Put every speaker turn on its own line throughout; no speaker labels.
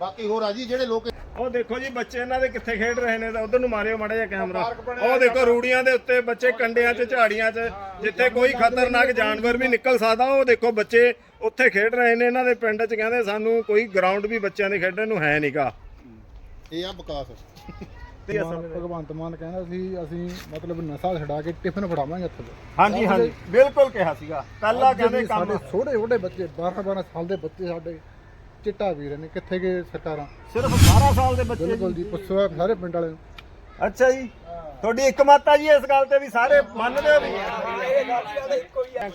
ਬਾਕੀ ਹੋਰ ਆ ਜੀ ਜਿਹੜੇ ਲੋਕ
ਉਹ ਦੇਖੋ ਜੀ ਬੱਚੇ ਇਹਨਾਂ ਦੇ ਕਿੱਥੇ ਖੇਡ ਰਹੇ ਨੇ ਤਾਂ ਉਧਰ ਨੂੰ ਮਾਰਿਓ ਮਾੜਾ ਜਿਹਾ ਕੈਮਰਾ। ਉਹ ਦੇਖੋ ਰੂੜੀਆਂ ਦੇ ਉੱਤੇ ਬੱਚੇ ਕੰਡਿਆਂ 'ਚ ਝਾੜੀਆਂ 'ਚ ਜਿੱਥੇ ਕੋਈ ਖਤਰਨਾਕ ਜਾਨਵਰ ਵੀ ਨਿਕਲ ਸਕਦਾ ਉਹ ਦੇਖੋ ਬੱਚੇ ਉੱਥੇ ਖੇਡ ਰਹੇ ਨੇ। ਇਹਨਾਂ ਦੇ ਪਿੰਡ 'ਚ ਕਹਿੰਦੇ ਸਾਨੂੰ ਕੋਈ ਗਰਾਊਂਡ ਵੀ ਬੱਚਿਆਂ ਦੇ ਖੇਡਣ ਨੂੰ ਹੈ ਨਹੀਂਗਾ
ਇਹ ਆ ਵਿਕਾਸ।
ਭਗਵੰਤ ਮਾਨ ਕਹਿੰਦਾ ਸੀ ਅਸੀਂ ਮਤਲਬ ਨਸ਼ਾ ਛਡਾ ਕੇ ਟਿਫਨ ਫੜਾਵਾਂਗੇ ਇੱਥੇ
ਹਾਂਜੀ ਹਾਂਜੀ। ਬਿਲਕੁਲ ਕਿਹਾ ਸੀਗਾ। ਪਹਿਲਾਂ ਕਹਿੰਦੇ ਕੰਮ
ਸਾਡੇ ਛੋਟੇ ਛੋਟੇ ਬੱਚੇ 12 12 ਸਾਲ ਦੇ ਬੱਚੇ ਸਾਡੇ ਚਿੱਟਾ ਰਹੇ ਨੇ ਕਿੱਥੇ ਗਏ ਸਰਕਾਰਾਂ?
ਸਿਰਫ 12 ਸਾਲ ਦੇ ਬੱਚੇ
ਬਿਲਕੁਲ ਜੀ ਪੁੱਛੋ ਸਾਰੇ ਪਿੰਡ ਵਾਲਿਆਂ ਨੂੰ।
ਅੱਛਾ ਜੀ। ਤੁਹਾਡੀ ਇੱਕ ਮਤ ਆ ਜੀ ਇਸ ਗੱਲ ਤੇ ਵੀ ਸਾਰੇ ਮੰਨਦੇ ਹੋ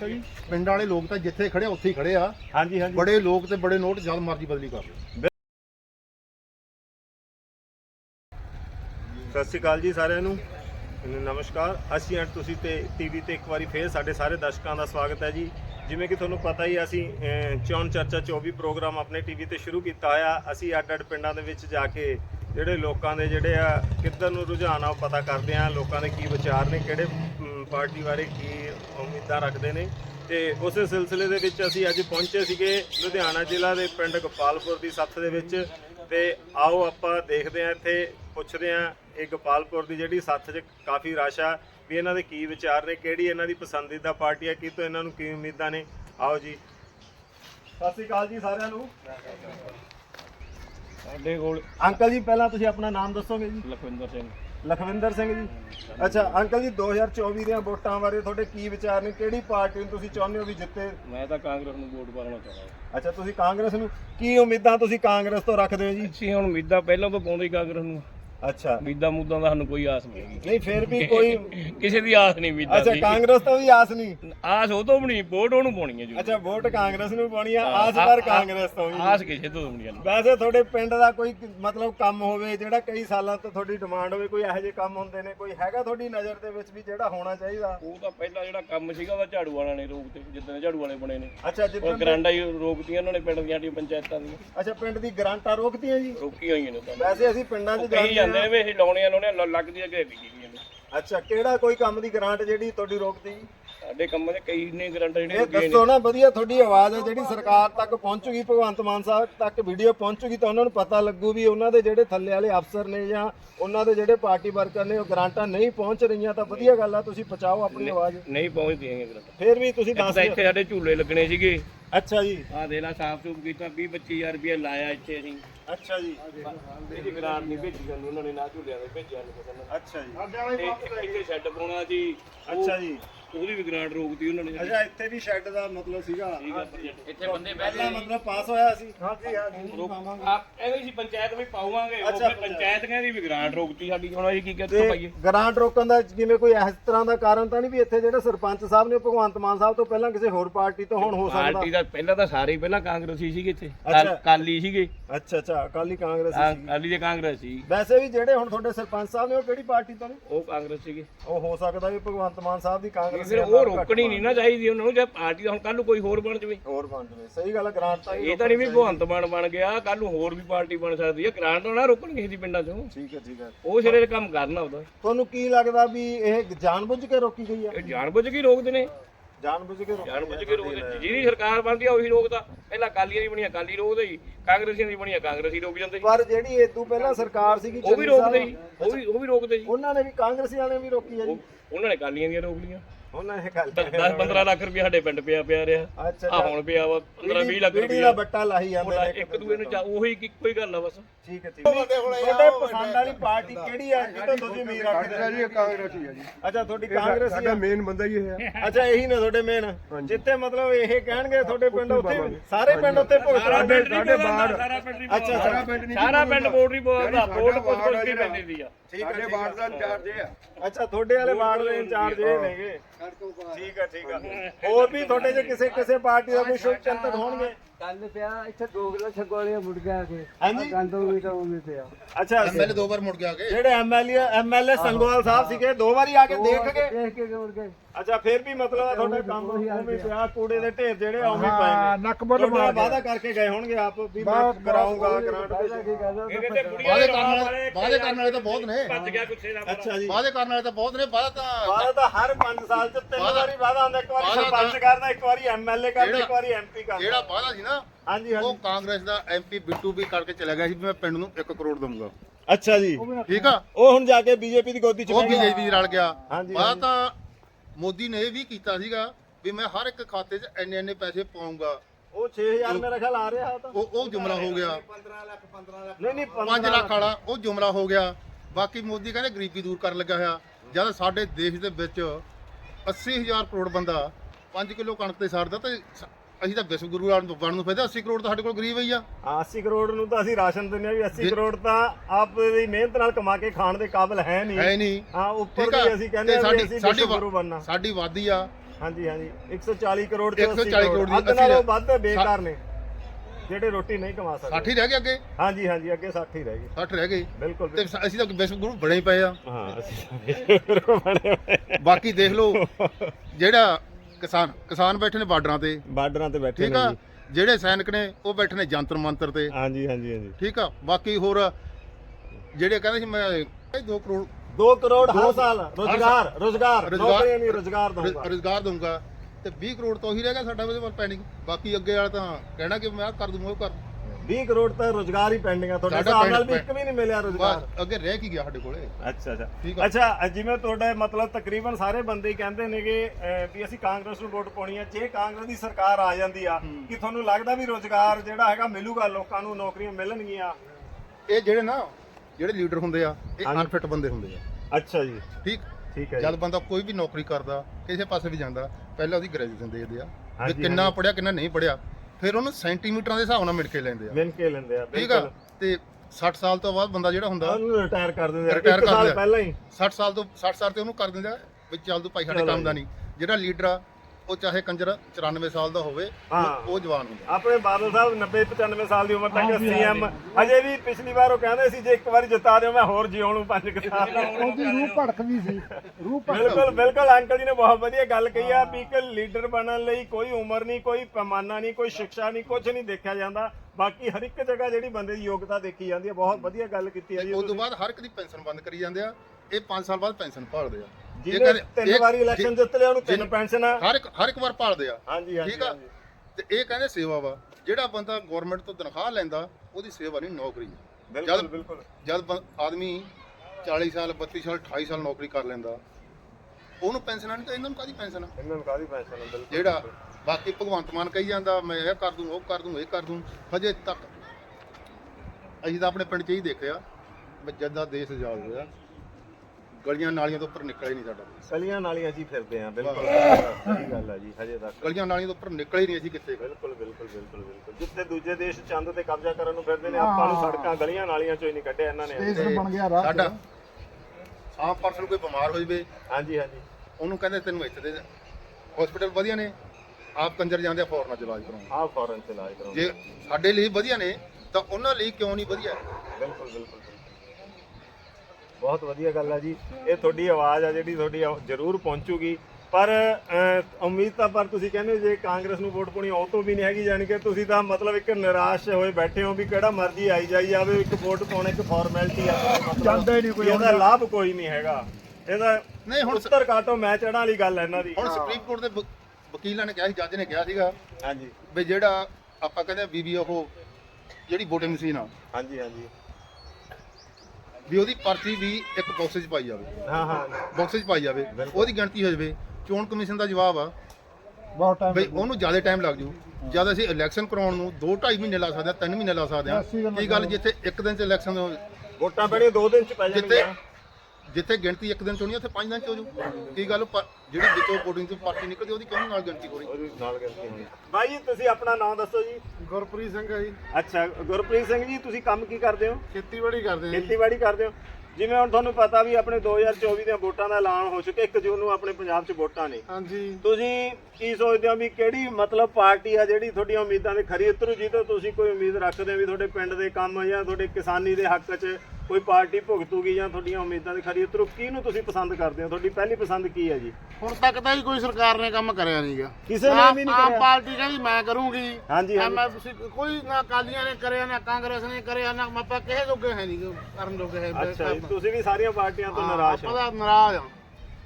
ਵੀ
ਪਿੰਡ ਵਾਲੇ ਲੋਕ ਤਾਂ ਜਿੱਥੇ ਖੜੇ ਉੱਥੇ ਹੀ ਖੜੇ ਆ।
ਹਾਂਜੀ ਹਾਂਜੀ।
ਬੜੇ ਲੋਕ ਤੇ ਬੜੇ ਨੋਟ ਜਦ ਮਰਜ਼ੀ ਬਦਲੀ ਕਰ ਲਓ
ਸਤਿ ਸ਼੍ਰੀ ਅਕਾਲ ਜੀ ਸਾਰਿਆਂ ਨੂੰ। ਨਮਸਕਾਰ। ਅਸੀਂ ਅੱਜ ਤੁਸੀਂ ਤੇ ਟੀਵੀ ਤੇ ਇੱਕ ਵਾਰੀ ਫੇਰ ਸਾਡੇ ਸਾਰੇ ਦਰਸ਼ਕਾਂ ਦਾ ਸਵਾਗਤ ਹੈ ਜੀ। ਜਿਵੇਂ ਕਿ ਤੁਹਾਨੂੰ ਪਤਾ ਹੀ ਅਸੀਂ ਅਹ, ਚੋਣ ਚਰਚਾ 24 ਪ੍ਰੋਗਰਾਮ ਆਪਣੇ ਟੀਵੀ ਤੇ ਸ਼ੁਰੂ ਕੀਤਾ ਹੋਇਆ ਅਸੀਂ ਅੱਡ ਅੱਡ ਪਿੰਡਾਂ ਦੇ ਵਿੱਚ ਜਾ ਕੇ ਜਿਹੜੇ ਲੋਕਾਂ ਦੇ ਜਿਹੜੇ ਆ ਕਿੱਧਰ ਨੂੰ ਰੁਝਾਨ ਆ ਉਹ ਪਤਾ ਕਰਦੇ ਆ ਲੋਕਾਂ ਦੇ ਕੀ ਵਿਚਾਰ ਨੇ ਕਿਹੜੇ ਪਾਰਟੀ ਬਾਰੇ ਕੀ ਉਮੀਦਾਂ ਰੱਖਦੇ ਨੇ। ਤੇ ਉਸੇ ਸਿਲਸਿਲੇ ਦੇ ਵਿੱਚ ਅਸੀਂ ਅੱਜ ਪਹੁੰਚੇ ਸੀਗੇ ਲੁਧਿਆਣਾ ਜ਼ਿਲ੍ਹਾ ਦੇ ਪਿੰਡ ਗੋਪਾਲਪੁਰ ਦੀ ਸੱਥ ਦੇ ਵਿੱਚ। ਤੇ ਆਓ ਆਪਾਂ ਦੇਖਦੇ ਆ ਇੱਥੇ ਪੁੱਛਦੇ ਆ ਇਹ ਗੋਪਾਲਪੁਰ ਦੀ ਜਿਹੜੀ ਸੱਥ 'ਚ ਕਾਫੀ ਰਸ਼ ਆ ਵੀ ਇਹਨਾਂ ਦੇ ਕੀ ਵਿਚਾਰ ਨੇ ਕਿਹੜੀ ਇਹਨਾਂ ਦੀ ਪਸੰਦੀਦਾ ਪਾਰਟੀ ਆ ਕੀ ਤੋਂ ਇਹਨਾਂ ਨੂੰ ਕੀ ਉਮੀਦਾਂ ਨੇ। ਆਓ ਜੀ। ਸਤਿ ਸ਼੍ਰੀ ਅਕਾਲ ਜੀ ਸਾਰਿਆਂ ਨੂੰ।
ਸਾਡੇ ਕੋਲ
ਅੰਕਲ ਜੀ ਪਹਿਲਾਂ ਤੁਸੀਂ ਆਪਣਾ ਨਾਮ ਦੱਸੋਗੇ ਜੀ?
ਲਖਵਿੰਦਰ ਸਿੰਘ।
ਲਖਵਿੰਦਰ ਸਿੰਘ ਜੀ। ਅੱਛਾ ਅੰਕਲ ਜੀ 2024 ਦੀਆਂ ਵੋਟਾਂ ਬਾਰੇ ਤੁਹਾਡੇ ਕੀ ਵਿਚਾਰ ਨੇ? ਕਿਹੜੀ ਪਾਰਟੀ ਨੂੰ ਤੁਸੀਂ ਚਾਹੁੰਦੇ ਹੋ ਵੀ ਜਿੱਤੇ?
ਮੈਂ ਤਾਂ ਕਾਂਗਰਸ ਨੂੰ ਵੋਟ ਪਾਉਣਾ ਚਾਹੁੰਦਾ।
ਅੱਛਾ ਤੁਸੀਂ ਕਾਂਗਰਸ ਨੂੰ ਕੀ ਉਮੀਦਾਂ ਤੁਸੀਂ ਕਾਂਗਰਸ ਤੋਂ ਰੱਖਦੇ ਹੋ ਜੀ?
ਅਸੀਂ ਹੁਣ ਉਮੀਦਾਂ ਪਹਿਲਾਂ ਤੋਂ ਪਾਉਂਦੇ ਹੀ ਕਾਂਗਰਸ ਨੂੰ।
ਅੱਛਾ।
ਉਮੀਦਾਂ ਮੁੱਦਾਂ ਦਾ ਸਾਨੂੰ ਕੋਈ ਆਸ ਨਹੀਂ
ਨਹੀਂ ਫਿਰ ਵੀ ਕੋਈ
ਕਿਸੇ ਦੀ ਆਸ ਨਹੀਂ ਉਮੀਦਾਂ
ਅੱਛਾ ਕਾਂਗਰਸ ਤੋਂ ਵੀ ਆਸ ਨਹੀਂ?
ਆਸ ਉਹ ਤੋਂ ਵੀ ਨਹੀਂ ਵੋਟ ਉਹਨੂੰ ਪਾਉਣੀ ਹੈ ਜੀ।
ਅੱਛਾ ਵੋਟ ਕਾਂਗਰਸ ਨੂੰ ਪਾਉਣੀ ਆ ਆਸ ਪਰ ਕਾਂਗਰਸ ਤੋਂ ਵੀ।
ਆਸ ਕਿਸੇ ਤੋਂ ਨਹੀਂ
ਵੈਸੇ ਤੁਹਾਡੇ ਪਿੰਡ ਦਾ ਕੋਈ ਮਤਲਬ ਕੰਮ ਹੋਵੇ ਜਿਹੜਾ ਕਈ ਸਾਲਾਂ ਤੋਂ ਤੁਹਾਡੀ ਡਿਮਾਂਡ ਹੋਵੇ ਕੋਈ ਇਹੋ ਜਿਹੇ ਕੰਮ ਹੁੰਦੇ ਨੇ ਕੋਈ ਹੈਗਾ ਤੁਹਾਡੀ ਨਜ਼ਰ ਦੇ ਵਿੱਚ ਵੀ ਜਿਹੜਾ ਹੋਣਾ ਚਾਹੀਦਾ?
ਉਹ ਤਾਂ ਪਹਿਲਾਂ ਜਿਹੜਾ ਕੰਮ ਸੀਗਾ ਉਹਦਾ ਝਾੜੂ ਵਾਲਿਆਂ ਨੇ ਰੋਕਤੇ ਜਿੱਦਾਂ ਦੇ ਝਾੜੂ ਵਾਲੇ ਬਣੇ ਨੇ।
ਅੱਛਾ ਜਿੱਦਾਂ
ਗਰਾਂਡਾ ਹੀ ਰੋਕਤੀਆਂ ਉਹਨਾਂ ਨੇ ਪਿੰਡ ਦੀਆਂ ਸਾਡੀਆਂ ਪੰਚਾਇਤਾਂ ਦੀਆਂ।
ਅੱਛਾ ਪਿੰਡ ਦੀ ਗਰਾਂਟਾਂ ਰੋਕਤੀਆਂ ਜੀ?
ਰੋਕੀਆਂ ਹੋਈਆਂ ਨੇ ਤਾਂ।
ਵੈਸੇ ਅਸੀਂ ਪਿੰਡਾਂ 'ਚ
ਕਹੀ ਜਾਂਦੇ ਨੇ ਵੀ ਇਹ ਲਾਉਣੀਆਂ ਲਾਉਣੀਆਂ ਲੱਗਦੀਆਂ ਕਿ ਗਈਆਂ ਨੇ।
ਅੱਛਾ ਕਿਹੜਾ ਕੋਈ ਕੰਮ ਦੀ ਗਰਾਂਟ ਜਿਹੜੀ ਤੁਹਾਡੀ ਰੋਕਤੀ?
ਸਾਡੇ ਕੰਮਾਂ ਦੇ ਕਈ ਨੇ ਗਰਾਂਟਾਂ ਜਿਹੜੀਆਂ
ਇਹ
ਨੇ।
ਦੱਸੋ ਨਾ ਵਧੀਆ ਤੁਹਾਡੀ ਆਵਾਜ਼ ਹੈ ਜਿਹੜੀ ਸਰਕਾਰ ਤੱਕ ਪਹੁੰਚੂਗੀ ਭਗਵੰਤ ਮਾਨ ਸਾਹਿਬ ਤੱਕ ਵੀਡੀਓ ਪਹੁੰਚੂਗੀ ਤਾਂ ਉਹਨਾਂ ਨੂੰ ਪਤਾ ਲੱਗੂ ਵੀ ਉਹਨਾਂ ਦੇ ਜਿਹੜੇ ਥੱਲੇ ਵਾਲੇ ਅਫਸਰ ਨੇ ਜਾਂ ਉਹਨਾਂ ਦੇ ਜਿਹੜੇ ਪਾਰਟੀ ਵਰਕਰ ਨੇ ਉਹ ਗਰਾਂਟਾਂ ਨਹੀਂ ਪਹੁੰਚ ਰਹੀਆਂ ਤਾਂ ਵਧੀਆ ਗੱਲ ਆ ਤੁਸੀਂ ਪਹੁੰਚਾਓ ਆਪਣੀ ਆਵਾਜ਼।
ਨਹੀਂ ਪਹੁੰਚਦੀਆਂ ਗਰਾਂਟਾਂ।
ਫੇਰ ਵੀ ਤੁਸੀਂ ਦੱਸ
ਤਾਂ
ਦਿਓ।
ਇੱਥੇ ਸਾਡੇ ਝੂਲੇ ਲੱਗਣੇ ਸੀਗੇ।
ਅੱਛਾ ਜੀ।
ਆ ਦੇ ਲਾ ਸਾਫ਼ ਸੂਫ ਕੀਤਾ 20 25000 ਰੁਪਏ ਲਾਇਆ ਇੱਥੇ ਅਸੀਂ।
ਅੱਛਾ ਜੀ।
ਇਹਦੀ ਗ੍ਰਾਂਟ ਨਹੀਂ ਭੇਜੀ ਸਾਨੂੰ ਉਹਨਾਂ ਨੇ ਨਾ ਝੂਲਿਆਂ ਦੇ ਭੇਜਿਆ ਨਹੀਂ ਕਿਸੇ ਨੇ
ਅੱਛਾ ਜੀ।
ਤੇ ਇੱਥੇ ਸ਼ੈੱਡ ਪਾਉਣਾ ਸੀ
ਅੱਛਾ ਜੀ।
ਉਹਦੀ ਵੀ ਗ੍ਰਾਂਟ ਰੋਕਤੀ ਉਹਨਾਂ ਨੇ।
ਅੱਛਾ ਇੱਥੇ ਵੀ ਸ਼ੈੱਡ ਦਾ ਮਤਲਬ ਸੀਗਾ।
ਇੱਥੇ ਬੰਦੇ
ਪਹਿਲਾਂ ਮਤਲਬ ਪਾਸ ਹੋਇਆ ਸੀ। ਹਾਂਜੀ
ਆ ਐਵੇਂ ਸੀ ਪੰਚਾਇਤ ਵੀ ਪਾਵਾਂਗੇ। ਉਹ ਪੰਚਾਇਤ ਕਹਿੰਦੀ ਵੀ ਗ੍ਰਾਂਟ ਰੋਕਤੀ ਸਾਡੀ। ਹੁਣ ਅਸੀਂ ਕੀ
ਤੇ
ਪਾਈਏ?
ਗ੍ਰਾਂਟ ਰੋਕਣ ਦਾ ਜਿਵੇਂ ਕੋਈ ਇਸ ਤਰ੍ਹਾਂ ਦਾ ਕਾਰਨ ਤਾਂ ਨਹੀਂ ਵੀ ਇੱਥੇ ਜਿਹੜੇ ਸਰਪੰਚ ਸਾਹਿਬ ਨੇ ਭਗਵੰਤ ਮਾਨ ਸਾਹਿਬ ਤੋਂ ਪਹਿਲਾਂ ਕਿਸੇ ਹੋਰ ਪਾਰਟੀ ਤੋਂ ਹੁਣ ਹੋ ਸਕਦਾ?
ਪਾਰਟੀ ਦਾ ਪਹਿਲਾਂ ਤਾਂ ਸਾਰੇ ਪਹਿਲਾਂ ਕਾਂਗਰਸੀ ਸੀਗੇ ਇੱਥੇ।
ਅੱਛਾ।
ਕਾਲੀ ਸੀਗੇ।
ਅੱਛਾ ਅੱਛਾ ਅਕਾਲੀ ਕਾਂਗਰਸ
ਆ- ਕਾਲੀ ਦੇ ਕਾਂਗਰਸ ਸੀ।
ਵੈਸੇ ਵੀ ਜਿਹੜੇ ਹੁਣ ਤੁਹਾਡੇ ਸਰਪੰਚ ਸਾਹਿਬ ਨੇ ਉਹ ਕਿਹੜੀ ਪਾਰਟੀ ਤੋਂ ਨੇ?
ਉਹ ਕਾਂਗਰਸ ਸੀਗੇ।
ਉਹ ਹੋ ਸਕਦਾ ਵੀ ਭਗਵੰਤ ਮਾਨ ਸਾਹਿਬ ਦੀ ਕਾਂਗਰਸ
ਫਿਰ
ਦੇ
ਉਹ ਰੋਕਣੀ ਨਹੀਂ ਨਾ ਚਾਹੀਦੀ ਉਹਨਾਂ ਨੂੰ ਜੇ ਪਾਰਟੀ ਦਾ ਹੁਣ ਕੱਲ ਨੂੰ ਕੋਈ ਹੋਰ ਬਣ ਜਵੇ।
ਹੋਰ ਬਣ ਜਵੇ ਸਹੀ ਗੱਲ ਹੈ ਗ੍ਰਾਂਟ ਤਾਂ
ਇਹ ਤਾਂ ਨਹੀਂ ਵੀ ਭਗਵੰਤ ਮਾਨ ਬਣ ਗਿਆ ਕੱਲ ਨੂੰ ਹੋਰ ਵੀ ਪਾਰਟੀ ਬਣ ਸਕਦੀ ਹੈ ਗ੍ਰਾਂਟ ਨਾ ਰੋਕਣ ਕਿਸੇ ਦੀ ਪਿੰਡਾਂ ਚੋਂ।
ਠੀਕ ਹੈ ਠੀਕ ਹੈ।
ਉਹ ਸਿਰੇ ਕੰਮ ਕਰਨਾ ਉਹਦਾ।
ਤੁਹਾਨੂੰ ਕੀ ਲੱਗਦਾ ਵੀ ਇਹ ਜਾਣਬੁੱਝ ਕੇ ਰੋਕੀ ਗਈ ਹੈ
ਇਹ ਜਾਣਬੁੱਝ ਕੇ ਹੀ ਰੋਕਦੇ ਨੇ।
ਜਾਣਬੁੱਝ ਕੇ ਰੋਕੀ
ਜਾਣਬੁੱਝ ਕੇ ਰੋਕਦੇ ਨੇ। ਜਿਹਦੀ ਸਰਕਾਰ ਬਣਦੀ ਆ ਉਹੀ ਰੋਕਦਾ। ਪਹਿਲਾਂ ਅਕਾਲੀਆਂ ਦੀ ਬਣੀਆਂ ਅਕਾਲੀ ਰੋਕਦੇ ਸੀ। ਕਾਂਗਰਸੀਆਂ ਦੀ ਬਣੀਆਂ ਕਾਂਗਰਸੀ ਰੋਕ ਜਾਂਦੇ ਸੀ।
ਪਰ ਜਿਹੜੀ ਇਦੋਂ ਪਹਿਲਾਂ ਸਰਕਾਰ ਸੀਗੀ
ਉਹ ਵੀ ਰੋਕਦੇ ਸੀ। ਉਹ ਵੀ ਉਹ ਵੀ ਰੋਕਦੇ ਸੀ।
ਉਹਨਾਂ ਨੇ ਵੀ ਕਾਂਗਰਸੀ ਵਾਲਿਆਂ ਨੇ ਵੀ ਰੋਕੀ ਹੈ ਜੀ।
ਉਹ- ਉਹਨਾਂ ਨੇ ਅਕਾਲੀਆਂ ਦੀਆਂ ਰੋਕ ਲੀਆਂ
ਉਹਨਾਂ ਨੇ ਗੱਲ
10 15 ਲੱਖ ਰੁਪਏ ਸਾਡੇ ਪਿੰਡ ਪਿਆ ਪਿਆ ਰਿਹਾ। ਆ ਹੁਣ ਪਿਆ ਵਾ 15 20 ਲੱਖ
ਬੀੜੀ
ਰੁਪਏ।
ਦਾ ਬੱਟਾ ਲਾਹੀ ਜਾਂਦੇ ਨੇ
ਇੱਕ ਦੂਏ ਨੂੰ ਚਾ- ਉਹੀ ਕੀ ਕੋਈ ਗੱਲ ਆ ਬਸ।
ਠੀਕ ਹੈ ਠੀਕ ਹੈ ਤੁਹਾਡੇ ਪਸੰਦ ਵਾਲੀ ਪਾਰਟੀ ਕਿਹੜੀ ਹੈ ਜਿਹਨੂੰ ਤੁਸੀਂ ਉਮੀਦ ਰੱਖਦੇ ਹੋ
ਜੀ ਕਾਂਗਰਸੀ ਆ ਜੀ।
ਅੱਛਾ ਤੁਹਾਡੀ ਕਾਂਗਰਸੀ ਆ?
ਮੇਨ ਬੰਦਾ ਹੀ ਇਹ ਹੈ
ਅੱਛਾ ਇਹੀ ਨੇ ਤੁਹਾਡੇ ਮੇਨ ਜਿੱਥੇ ਮਤਲਬ ਇਹ ਕਹਿਣਗੇ ਤੁਹਾਡੇ ਪਿੰਡ ਉੱਥੇ ਸਾਰੇ ਪਿੰਡ ਉੱਥੇ ਭੁਗਤ
ਪਿੰਡ ਨਹੀਂ ਬੋਲਦਾ ਸਾਰਾ ਪਿੰਡ ਨਹੀਂ
ਅੱਛਾ ਸਾਰਾ ਪਿੰਡ
ਸਾਰਾ ਪਿੰਡ ਵੋਟ ਨਹੀਂ ਬੋਲਦਾ ਵੋਟ ਪੁੱਛ ਪੁੱਛ ਕੇ ਪੈਂਦੀ ਦੀ ਆ।
ਠੀਕ ਹੈ
ਬਾੜ ਦਾ ਇੰਚਾਰਜ ਹੈ
ਅੱਛਾ ਤੁਹਾਡੇ ਵਾਲੇ ਵਾਰਡ ਦੇ ਇੰਚਾਰਜ ਇਹ ਨੇਗੇ। ਠੀਕ ਹੈ ਠੀਕ ਹੈ ਹੋਰ ਵੀ ਤੁਹਾਡੇ ਜੇ ਕਿਸੇ ਕਿਸੇ ਪਾਰਟੀ ਦਾ ਕੋਈ ਸ਼ੁਭ ਚਿੰਤਕ ਹੋਣਗੇ?
ਕੱਲ ਪਿਆ ਇੱਥੇ ਦੋ ਕਿਲੋ ਛਗੋਲੀਆਂ ਮੁੜ ਗਿਆ ਕੇ।
ਹਾਂਜੀ।
ਕੰਦੋਂ ਵੀ ਤਾਂ ਉਵੇਂ ਪਿਆ।
ਅੱਛਾ।
ਐਮਐਲਏ ਦੋ ਵਾਰ ਮੁੜ ਗਿਆ ਕੇ।
ਜਿਹੜੇ ਐਮਐਲਏ ਐਮਐਲਏ ਸੰਗੋਵਾਲ ਸਾਹਿਬ ਸੀਗੇ ਦੋ ਵਾਰੀ ਆ ਕੇ ਦੇਖ ਗਏ
ਦੇਖ ਕੇ ਮੁੜ ਗਏ
ਅੱਛਾ ਫਿਰ ਵੀ ਮਤਲਬ ਆ ਤੁਹਾਡਾ ਕੰਮ ਉਵੇਂ ਪਿਆ ਕੂੜੇ ਦੇ ਢੇਰ ਜਿਹੜੇ ਉਵੇਂ ਪਏ ਨੇ।
ਨੱਕ ਬੁੱਲ
ਤੁਹਾਡਾ ਵਾਅਦਾ ਕਰਕੇ ਗਏ ਹੋਣਗੇ ਆਪ ਵੀ ਮੈਂ ਕਰਾਉਂਗਾ ਗ੍ਰਾਂਟ
ਪਹਿਲਾਂ ਕੀ ਕਹਿੰਦਾ
ਇਹਦੇ ਤੇ ਬੁੜੀਆਂ
ਵਾਅਦੇ ਕਰਨ ਵਾਲੇ ਵਾਅਦੇ ਕਰਨ ਵਾਲੇ ਤਾਂ ਬਹੁਤ ਨੇ।
ਭੱਜ ਗਿਆ ਗੁੱਸੇ ਦਾ
ਅੱਛਾ ਜੀ।
ਵਾਅਦੇ ਕਰਨ ਵਾਲੇ ਤਾਂ ਬਹੁਤ ਨੇ ਵਾਅਦਾ ਤਾਂ
ਵਾਅਦਾ ਤਾਂ ਹਰ 5 ਸਾਲ ਚ ਤਿੰਨ
ਵਾਅਦਾ-
ਵਾਰੀ ਵਾਅਦਾ ਹੁੰਦਾ ਇੱਕ ਵਾਰੀ
ਵਾਅਦਾ
ਸਰਪੰਚ ਕਰਦਾ ਇੱਕ ਵਾਰੀ ਐਮਐਲਏ ਕਰਦਾ ਇੱਕ ਵਾਰੀ ਐਮਪੀ ਕਰਦਾ।
ਜਿਹੜਾ ਵਾਅਦਾ ਸੀ ਨਾ ਨਾ
ਹਾਂਜੀ।
ਉਹ
ਹਾਂਜੀ
ਕਾਂਗਰਸ ਦਾ ਐਮਪੀ ਬਿੱਟੂ ਵੀ ਕਰਕੇ ਚਲਾ ਗਿਆ ਸੀ ਵੀ ਮੈਂ ਪਿੰਡ ਨੂੰ 1 ਕਰੋੜ ਦਊਂਗਾ।
ਅੱਛਾ ਜੀ।
ਠੀਕ ਆ?
ਉਹ ਹੁਣ ਜਾ ਕੇ ਬੀਜੇਪੀ ਦੀ ਗੋਦੀ ਚ
ਉਹ
ਬਹਿ ਗਿਆ।
ਬੀਜੇਪੀ ਰਲ ਗਿਆ।
ਹਾਂਜੀ,
ਬਾਅਦ
ਹਾਂਜੀ।
ਤਾਂ ਮੋਦੀ ਨੇ ਇਹ ਵੀ ਕੀਤਾ ਸੀਗਾ ਵੀ ਮੈਂ ਹਰ ਇੱਕ ਖਾਤੇ 'ਚ ਇੰਨੇ ਇੰਨੇ ਪੈਸੇ ਪਾਉਂਗਾ।
ਉਹ 6000 ਮੇਰਾ ਖਿਆਲ ਆ ਰਿਹਾ ਉਹ ਤਾਂ।
ਉਹ ਉਹ ਜੁਮਲਾ ਹੋ ਗਿਆ।
ਨਹੀਂ ਨਹੀਂ
5 ਲੱਖ ਵਾਲਾ ਉਹ ਜੁਮਲਾ ਹੋ ਗਿਆ। ਬਾਕੀ ਮੋਦੀ ਕਹਿੰਦੇ ਗਰੀਬੀ ਦੂਰ ਕਰਨ ਲੱਗਾ ਹੋਇਆ। ਜਦ ਸਾਡੇ ਦੇਸ਼ ਦੇ ਵਿੱਚ 80000 ਕਰੋੜ ਬੰਦਾ 5 ਕਿਲੋ ਕਣਕ ਤੇ ਛੱਡਦਾ ਤੇ ਸ- ਅਸੀਂ ਤਾਂ ਵਿਸ਼ਵ ਗੁਰੂ ਵਾਲ ਬਣਨ ਨੂੰ ਫਿਰਦੇ 80 ਕਰੋੜ ਤਾਂ ਸਾਡੇ ਕੋਲ ਗਰੀਬ ਹੀ ਆ।
ਹਾਂ, 80 ਕਰੋੜ ਨੂੰ ਤਾਂ ਅਸੀਂ ਰਾਸ਼ਨ ਦਿੰਦੇ ਆ ਵੀ 80 ਕਰੋੜ ਤਾਂ ਆਪ ਦੀ ਮਿਹਨਤ ਨਾਲ ਕਮਾ ਕੇ ਖਾਣ ਦੇ ਕਾਬਿਲ ਹੈ ਨਹੀਂ।
ਹੈ ਨਹੀਂ।
ਹਾਂ ਉੱਪਰ
ਠੀਕ ਆ।
ਵੀ ਅਸੀਂ ਕਹਿੰਦੇ
ਤੇ
ਆ ਵੀ
ਸਾਡੀ
ਅਸੀਂ
ਸਾਡੀ
ਵਿਸ਼ਵ ਗੁਰੂ ਬਣਨਾ।
ਸਾਡੀ ਵਾਦੀ ਆ।
ਹਾਂਜੀ ਹਾਂਜੀ। 140 ਕਰੋੜ ਤੇ
140 ਕਰੋੜ। ਦੀ
ਅੱਧ
ਅਸੀਂ
ਨਾਲੋਂ ਵੱਧ ਬੇਕਾਰ ਨੇ ਜਿਹੜੇ ਰੋਟੀ ਨਹੀਂ ਕਮਾ
60
ਸਕਦੇ
ਹੀ ਰਹਿ ਗਏ ਅੱਗੇ?
ਹਾਂਜੀ ਹਾਂਜੀ ਅੱਗੇ 60 ਹੀ ਰਹਿ ਗਏ।
60 ਰਹਿ ਗਏ।
ਬਿਲਕੁਲ
ਤੇ ਸ- ਅਸੀਂ ਤਾਂ ਵਿਸ਼ਵ ਗੁਰੂ ਬਣੇ ਹੀ ਪਏ ਆ।
ਹਾਂ ਅਸੀਂ ਬਣੇ ਹੋਏ
ਬਾਕੀ ਦੇਖ ਲਓ ਜਿਹੜਾ ਕਿਸਾਨ ਕਿਸਾਨ ਬੈਠੇ ਨੇ ਬਾਰਡਰਾਂ ਤੇ।
ਬਾਰਡਰਾਂ ਤੇ ਬੈਠੇ
ਠੀਕ
ਨੇ
ਆ?
ਜੀ।
ਜਿਹੜੇ ਸੈਨਿਕ ਨੇ ਉਹ ਬੈਠੇ ਨੇ ਜੰਤਰ ਮੰਤਰ ਤੇ।
ਹਾਂਜੀ ਹਾਂਜੀ ਹਾਂਜੀ।
ਠੀਕ ਆ? ਬਾਕੀ ਹੋਰ ਜਿਹੜੇ ਕਹਿੰਦੇ ਸੀ ਮੈਂ 2 ਕਰੋੜ
2 ਕਰੋੜ ਹਰ
ਦੋ-
ਸਾਲ ਰੋਜ਼ਗਾਰ ਰੋਜ਼ਗਾਰ
ਰੁਜ਼ਗਾਰ-
ਨੌਕਰੀਆਂ ਨਹੀਂ ਰੋਜ਼ਗਾਰ ਦਊਗਾ
ਰੋਜ਼ਗਾਰ ਦਊਂਗਾ ਤੇ 20 ਕਰੋੜ ਤਾਂ ਉਹੀ ਰਹਿ ਗਿਆ ਸਾਡਾ ਉਹਦੇ ਵੱਲ ਪੈਂਡਿੰਗ ਬਾਕੀ ਅੱਗੇ ਵਾਲਾ ਤਾਂ ਕਹਿਣਾ ਕਿ ਮੈਂ ਆਹ ਕਰ ਦੂੰਗਾ ਉਹ ਕਰ
20 ਕਰੋੜ ਤਾਂ ਰੋਜ਼ਗਾਰ ਹੀ ਪੈਂਡਿੰਗ ਆ ਤੁਹਾਡੇ
ਸਾਡਾ
ਹਿਸਾਬ ਨਾਲ ਵੀ ਇੱਕ ਵੀ ਨਹੀਂ ਮਿਲਿਆ ਰੋਜ਼ਗਾਰ।
ਬਸ ਅੱਗੇ ਰਹਿ ਕੀ ਗਿਆ ਸਾਡੇ ਕੋਲੇ?
ਅੱਛਾ
ਠੀਕ
ਅੱਛਾ
ਆ।
ਅੱਛਾ ਜਿਵੇਂ ਤੁਹਾਡੇ ਮਤਲਬ ਤਕਰੀਬਨ ਸਾਰੇ ਬੰਦੇ ਹੀ ਕਹਿੰਦੇ ਨੇਗੇ ਅਹ, ਵੀ ਅਸੀਂ ਕਾਂਗਰਸ ਨੂੰ ਵੋਟ ਪਾਉਣੀ ਆ ਜੇ ਕਾਂਗਰਸ ਦੀ ਸਰਕਾਰ ਆ ਜਾਂਦੀ ਆ ਕਿ ਤੁਹਾਨੂੰ ਲੱਗਦਾ ਵੀ ਰੋਜ਼ਗਾਰ ਜਿਹੜਾ ਹੈਗਾ ਮਿਲੂਗਾ ਲੋਕਾਂ ਨੂੰ ਨੌਕਰੀਆਂ ਮਿਲਣਗੀਆਂ?
ਇਹ ਜਿਹੜੇ ਨਾ ਜਿਹੜੇ ਲੀਡਰ ਹੁੰਦੇ ਆ ਇਹ
ਹਾਂਜੀ।
ਅਨਫਿਟ ਬੰਦੇ ਹੁੰਦੇ ਆ।
ਅੱਛਾ ਜੀ।
ਠੀਕ?
ਠੀਕ ਹੈ
ਜਦ ਬੰਦਾ ਕੋਈ ਵੀ ਨੌਕਰੀ ਕਰਦਾ ਕਿਸੇ ਪਾਸੇ ਵੀ ਜਾਂਦਾ ਪਹਿਲਾਂ ਉਹਦੀ ਗ੍ਰੈਜੂਏਸ਼ਨ ਦੇਖਦੇ ਆ
ਹਾਂਜੀ,
ਕਿੰਨਾ। ਪੜਿਆ ਕਿੰਨਾ ਨਹੀਂ ਪੜਿਆ ਫਿਰ ਉਹਨੂੰ ਸੈਂਟੀਮੀਟਰਾਂ ਦੇ ਹਿਸਾਬ ਨਾਲ ਮਿਲ ਕੇ ਲੈਂਦੇ ਆ।
ਮਿਲ ਕੇ ਲੈਂਦੇ ਆ
ਠੀਕ ਆ?
ਬਿਲਕੁਲ।
ਤੇ 60 ਸਾਲ ਤੋਂ ਬਾਅਦ ਬੰਦਾ ਜਿਹੜਾ ਹੁੰਦਾ
ਉਹਨੂੰ ਰਿਟਾਇਰ ਕਰ ਦਿੰਦੇ ਆ
Retire
ਇੱਕ
ਕਰ
ਸਾਲ
ਦਿੰਦੇ ਆ।
ਪਹਿਲਾਂ ਹੀ।
60 ਸਾਲ ਤੋਂ 60 ਸਾਲ ਤੇ ਉਹਨੂੰ ਕਰ ਦਿੰਦੇ ਆ ਵੀ ਚੱਲ ਤੂੰ ਭਾਈ ਸਾਡੇ ਕੰਮ ਦਾ। ਨਹੀਂ। ਜਿਹੜਾ ਲੀਡਰ ਆ ਉਹ ਚਾਹੇ ਕੰਜਰ 94 ਸਾਲ ਦਾ ਹੋਵੇ
ਹਾਂ।
ਉਹ- ਜਵਾਨ ਹੁੰਦਾ
ਆਪਣੇ ਬਾਦਲ ਸਾਹਿਬ 90 95 ਸਾਲ ਦੀ ਉਮਰ ਤੱਕ ਸੀਐਮ ਅਜੇ ਵੀ ਪਿਛਲੀ ਵਾਰ ਉਹ ਕਹਿੰਦੇ ਸੀ ਜੇ ਇੱਕ ਵਾਰੀ ਜਿਤਾ ਦਿਓ ਮੈਂ ਹੋਰ ਜਿਉਣ ਨੂੰ ਪੰਜ ਕੁ ਸਾਲ।
ਉਹਦੀ ਰੂਹ ਭੜਕਦੀ ਸੀ। ਰੂਹ ਭੜਕ
ਬਿਲਕੁਲ ਬਿਲਕੁਲ ਅੰਕਲ ਜੀ ਨੇ ਬਹੁਤ ਵਧੀਆ ਗੱਲ ਕਹੀ ਆ ਵੀ ਕਿ ਲੀਡਰ ਬਣਨ ਲਈ ਕੋਈ ਉਮਰ ਨਹੀਂ ਕੋਈ ਪੈਮਾਨਾ ਨਹੀਂ ਕੋਈ ਸਿੱਖਿਆ ਨਹੀਂ ਕੁਝ ਨਹੀਂ ਦੇਖਿਆ ਜਾਂਦਾ। ਬਾਕੀ ਹਰ ਇੱਕ ਜਗ੍ਹਾ ਜਿਹੜੀ ਬੰਦੇ ਦੀ ਯੋਗਤਾ ਦੇਖੀ ਜਾਂਦੀ ਹੈ ਬਹੁਤ ਵਧੀਆ ਗੱਲ ਕੀਤੀ ਹੈ ਜੀ
ਉਸ ਤੋਂ ਬਾਅਦ ਹਰ ਇੱਕ ਦੀ ਪੈਨਸ਼ਨ ਬੰਦ ਕਰੀ ਜਾਂਦੇ ਆ। ਇਹ 5 ਸਾਲ ਬਾਅਦ ਪੈਨਸ਼ਨ ਭਾਲਦੇ ਆ।
ਜਿਹਨੇ
ਕਹਿੰਦੇ-
ਤਿੰਨ
ਇਹ-
ਵਾਰੀ ਇਲੈਕਸ਼ਨ ਜਿੱਤ ਲਿਆ ਉਹਨੂੰ ਤਿੰਨ ਪੈਨਸ਼ਨ ਆ।
ਹਰ ਇੱਕ ਹਰ ਇੱਕ ਵਾਰ ਭਾਲਦੇ ਆ।
ਹਾਂਜੀ ਹਾਂਜੀ
ਠੀਕ ਆ?
ਹਾਂਜੀ।
ਤੇ ਇਹ ਕਹਿੰਦੇ ਸੇਵਾ ਵਾ। ਜਿਹੜਾ ਬੰਦਾ ਗਵਰਨਮੈਂਟ ਤੋਂ ਤਨਖਾਹ ਲੈਂਦਾ ਉਹਦੀ ਸੇਵਾ ਨਹੀਂ ਨੌਕਰੀ। ਆ।
ਬਿਲਕੁਲ
ਜਦ-
ਬਿਲਕੁਲ।
ਜਦ ਬੰ- ਆਦਮੀ 40 ਸਾਲ 32 ਸਾਲ 28 ਸਾਲ ਨੌਕਰੀ ਕਰ ਲੈਂਦਾ ਉਹਨੂੰ ਪੈਨਸ਼ਨ ਨਹੀਂ ਤਾਂ ਇਹਨਾਂ ਨੂੰ ਕਾਦੀ ਪੈਨਸ਼ਨ ਆ?
ਇਹਨਾਂ ਨੂੰ ਕਾਦੀ ਪੈਨਸ਼ਨ ਆ? ਬਿਲਕੁਲ
ਜਿਹੜਾ ਬਾਕੀ ਭਗਵੰਤ ਮਾਨ ਕਹੀ ਜਾਂਦਾ ਮੈਂ ਇਹ ਕਰ ਦੂੰ ਉਹ ਕਰ ਦੂੰ ਇਹ ਕਰ ਦੂੰ। ਹਜੇ ਤੱਕ ਅਸੀਂ ਤਾਂ ਆਪਣੇ ਪਿੰਡ 'ਚ ਹੀ ਦੇਖਿਆ ਵੀ ਜਦ ਦਾ ਦੇਸ਼ ਆਜ਼ਾਦ ਹੋਇਆ ਗਲੀਆਂ ਨਾਲੀਆਂ ਤੋਂ ਉੱਪਰ ਨਿਕਲਿਆ ਹੀ ਨਹੀਂ ਸਾਡਾ।
ਗਲੀਆਂ ਨਾਲੀਆਂ 'ਚ ਹੀ ਫਿਰਦੇ ਆ ਬਿਲਕੁਲ। ਸਹੀ ਗੱਲ ਆ ਜੀ ਹਜੇ ਤੱਕ।
ਗਲੀਆਂ ਨਾਲੀਆਂ ਤੋਂ ਉੱਪਰ ਨਿਕਲੇ ਹੀ ਨਹੀਂ ਅਸੀਂ ਕਿੱਥੇ।
ਬਿਲਕੁਲ ਬਿਲਕੁਲ ਬਿਲਕੁਲ ਬਿਲਕੁਲ। ਜਿੱਥੇ ਦੂਜੇ ਦੇਸ਼ ਚੰਦ ਤੇ ਕਬਜ਼ਾ ਕਰਨ ਨੂੰ ਫਿਰਦੇ ਨੇ ਆਪਾਂ ਨੂੰ ਸੜਕਾਂ ਗਲੀਆਂ ਨਾਲੀਆਂ 'ਚੋਂ ਹੀ ਨਹੀਂ ਕੱਢਿਆ ਇਹਨਾਂ ਨੇ।
ਸਟੇਸ਼ਨ ਬਣ ਗਿਆ ਰਾਹ
ਸਾਡਾ ਆਮ ਪਰਸਨ ਕੋਈ ਬਿਮਾਰ ਹੋ ਜਵੇ।
ਹਾਂਜੀ ਹਾਂਜੀ।
ਉਹਨੂੰ ਕਹਿੰਦੇ ਤੈਨੂੰ ਇੱਥੇ ਦੇ ਹਸਪੀਟਲ ਵਧੀਆ ਨੇ। ਆਪ ਕੰਜਰ ਜਾਂਦੇ ਆ ਫੋਰਨ ਚ ਇਲਾਜ ਕਰਾਉਣ।
ਆਹ ਫੌਰਨ ਚ ਇਲਾਜ ਕਰਾਉਂਦੇ
ਜੇ ਸਾਡੇ ਲਈ ਵਧੀਆ ਨੇ ਤਾਂ ਉਹਨਾਂ ਲਈ ਕਿਉਂ ਨਹੀਂ ਵਧੀਆ?
ਬਿਲਕੁਲ ਬਿਲਕੁਲ। ਬਹੁਤ ਵਧੀਆ ਗੱਲ ਆ ਜੀ। ਇਹ ਤੁਹਾਡੀ ਆਵਾਜ਼ ਆ ਜਿਹੜੀ ਤੁਹਾਡੀ ਆਵਾ- ਜ਼ਰੂਰ ਪਹੁੰਚੂਗੀ। ਪਰ ਅਹ, ਉਮੀਦ ਤਾਂ ਪਰ ਤੁਸੀਂ ਕਹਿੰਦੇ ਹੋ ਜੇ ਕਾਂਗਰਸ ਨੂੰ ਵੋਟ ਪਾਉਣੀ ਉਹ ਤੋਂ ਵੀ ਨਹੀਂ ਹੈਗੀ ਜਾਣੀ ਕਿ ਤੁਸੀਂ ਤਾਂ ਮਤਲਬ ਇੱਕ ਨਿਰਾਸ਼ ਹੋਏ ਬੈਠੇ ਹੋ ਵੀ ਕਿਹੜਾ ਮਰਜ਼ੀ ਆਈ ਜਾਈ ਜਾਵੇ ਇੱਕ ਵੋਟ ਪਾਉਣਾ ਇੱਕ ਫਾਰਮੈਲਿਟੀ ਆ ਮਤਲਬ।
ਜਾਂਦਾ ਹੀ ਨਹੀਂ ਕੋਈ
ਇਹਦਾ ਲਾਭ ਕੋਈ ਨਹੀਂ ਹੈਗਾ। ਇਹਦਾ
ਨਹੀਂ ਹੁਣ
ਉੱਤਰ ਕਾਟੋ ਮੈਂ ਚੜਾਂ ਵਾਲੀ ਗੱਲ ਹੈ ਇਹਨਾਂ ਦੀ।
ਹੁਣ ਸੁਪਰੀਮ ਕੋਰਟ ਦੇ ਵਕੀਲਾਂ ਨੇ ਕਿਹਾ ਸੀ ਜੱਜ ਨੇ ਕਿਹਾ ਸੀਗਾ
ਹਾਂਜੀ।
ਵੀ ਜਿਹੜਾ ਆਪਾਂ ਕਹਿੰਦੇ ਬੀਬੀ ਉਹ ਜਿਹੜੀ VOTING ਮਸ਼ੀਨ ਆ।
ਹਾਂਜੀ ਹਾਂਜੀ।
ਵੀ ਉਹਦੀ ਪਰਚੀ ਵੀ ਇੱਕ ਬਾਕਸ 'ਚ ਪਾਈ ਜਾਵੇ।
ਹਾਂ ਹਾਂ।
ਬਾਕਸ 'ਚ ਪਾਈ ਜਾਵੇ ਉਹਦੀ ਗਿਣਤੀ ਹੋ ਜਾਵੇ। ਚੋਣ ਕਮਿਸ਼ਨ ਦਾ ਜਵਾਬ ਆ।
ਬਹੁਤ ਟਾਈਮ
ਬਈ ਉਹਨੂੰ ਜ਼ਿਆਦਾ ਟਾਈਮ ਲੱਗ ਜੂ। ਜਦ ਅਸੀਂ ਇਲੈਕਸ਼ਨ ਕਰਾਉਣ ਨੂੰ 2 2.5 ਮਹੀਨੇ ਲਾ ਸਕਦੇ ਆ 3 ਮਹੀਨੇ ਲਾ ਸਕਦੇ ਆ। ਕੀ ਗੱਲ ਜਿੱਥੇ ਇੱਕ ਦਿਨ 'ਚ ਇਲੈਕਸ਼ਨ
ਵੋਟਾਂ ਪੈਣੀਆਂ ਦੋ ਦਿਨ ਚ ਪੈ ਜਾਣਗੀਆਂ।
ਜਿੱਥੇ ਗਿਣਤੀ ਇੱਕ ਦਿਨ ਚ ਹੋਣੀ ਉੱਥੇ 5 ਦਿਨ ਚ ਹੋ ਜੂ ਕੀ ਗੱਲ ਪ- ਜਿਹੜੀ ਵਿੱਚੋਂ VOTING ਤੋਂ ਪਰਚੀ ਨਿਕਲਦੀ ਉਹਦੀ ਕਿਉਂ ਨਾਲ ਗਿਣਤੀ ਹੋ ਰਹੀ
ਉਹਦੀ ਨਾਲ ਗਿਣਤੀ ਹੋਣੀ ਬਾਈ ਜੀ ਤੁਸੀਂ ਆਪਣਾ ਨਾਮ ਦੱਸੋ ਜੀ।
ਗੁਰਪ੍ਰੀਤ ਸਿੰਘ ਹੈ ਜੀ।
ਅੱਛਾ ਗੁਰਪ੍ਰੀਤ ਸਿੰਘ ਜੀ ਤੁਸੀਂ ਕੰਮ ਕੀ ਕਰਦੇ ਹੋ?
ਖੇਤੀਬਾੜੀ ਕਰਦੇ ਹਾਂ ਜੀ।
ਖੇਤੀਬਾੜੀ ਕਰਦੇ ਹੋ। ਜਿਵੇਂ ਹੁਣ ਤੁਹਾਨੂੰ ਪਤਾ ਵੀ ਆਪਣੇ 2024 ਦੀਆਂ ਵੋਟਾਂ ਦਾ ਐਲਾਨ ਹੋ ਚੁੱਕਿਆ 1 ਜੂਨ ਨੂੰ ਆਪਣੇ ਪੰਜਾਬ 'ਚ ਵੋਟਾਂ ਨੇ।
ਹਾਂਜੀ।
ਤੁਸੀਂ ਕੀ ਸੋਚਦੇ ਹੋ ਵੀ ਕਿਹੜੀ ਮਤਲਬ ਪਾਰਟੀ ਆ ਜਿਹੜੀ ਤੁਹਾਡੀਆਂ ਉਮੀਦਾਂ ਦੇ ਖਰੀ ਉਤਰੂ ਜੀ ਤੋਂ ਤੁਸੀਂ ਕੋਈ ਉਮੀਦ ਰੱਖਦੇ ਹੋ ਵੀ ਤੁਹਾਡੇ ਪਿੰਡ ਦੇ ਕੰਮ ਜਾਂ ਤੁਹਾਡੇ ਕਿਸਾਨੀ ਦੇ ਹੱਕ 'ਚ ਕੋਈ ਪਾਰਟੀ ਭੁਗਤੂਗੀ ਜਾਂ ਤੁਹਾਡੀਆਂ ਉਮੀਦਾਂ ਦੇ ਖਰੀ ਉਤਰੂ ਕਿਹਨੂੰ ਤੁਸੀਂ ਪਸੰਦ ਕਰਦੇ ਹੋ? ਤੁਹਾਡੀ ਪਹਿਲੀ ਪਸੰਦ ਕੀ ਹੈ ਜੀ?
ਹੁਣ ਤੱਕ ਤਾਂ ਹੀ ਕੋਈ ਸਰਕਾਰ ਨੇ ਕੰਮ ਕਰਿਆ ਨਹੀਂਗਾ
ਕਿਸੇ ਨੇ ਵੀ ਨਹੀਂ
ਆਮ
ਕਰਿਆ
ਪਾਰਟੀ ਕਹਿੰਦੀ ਮੈਂ ਕਰੂੰਗੀ।
ਹਾਂਜੀ ਹਾਂਜੀ।
MFC ਕੋਈ ਨਾ ਕਾਲੀਆਂ ਨੇ ਕਰਿਆ ਨਾ ਕਾਂਗਰਸ ਨੇ ਕਰਿਆ ਨਾ ਆਪਾਂ ਕਿਸੇ ਜੋਗੇ ਹੈ ਨਹੀਂ ਕਰਨ ਜੋਗੇ ਹੈ
ਅੱਛਾ ਜੀ ਤੁਸੀਂ ਵੀ ਸਾਰੀਆਂ ਪਾਰਟੀਆਂ ਤੋਂ ਨਿਰਾਸ਼ ਹੋ।
ਆਪਾਂ ਤਾਂ ਨਾਰਾਜ਼ ਆ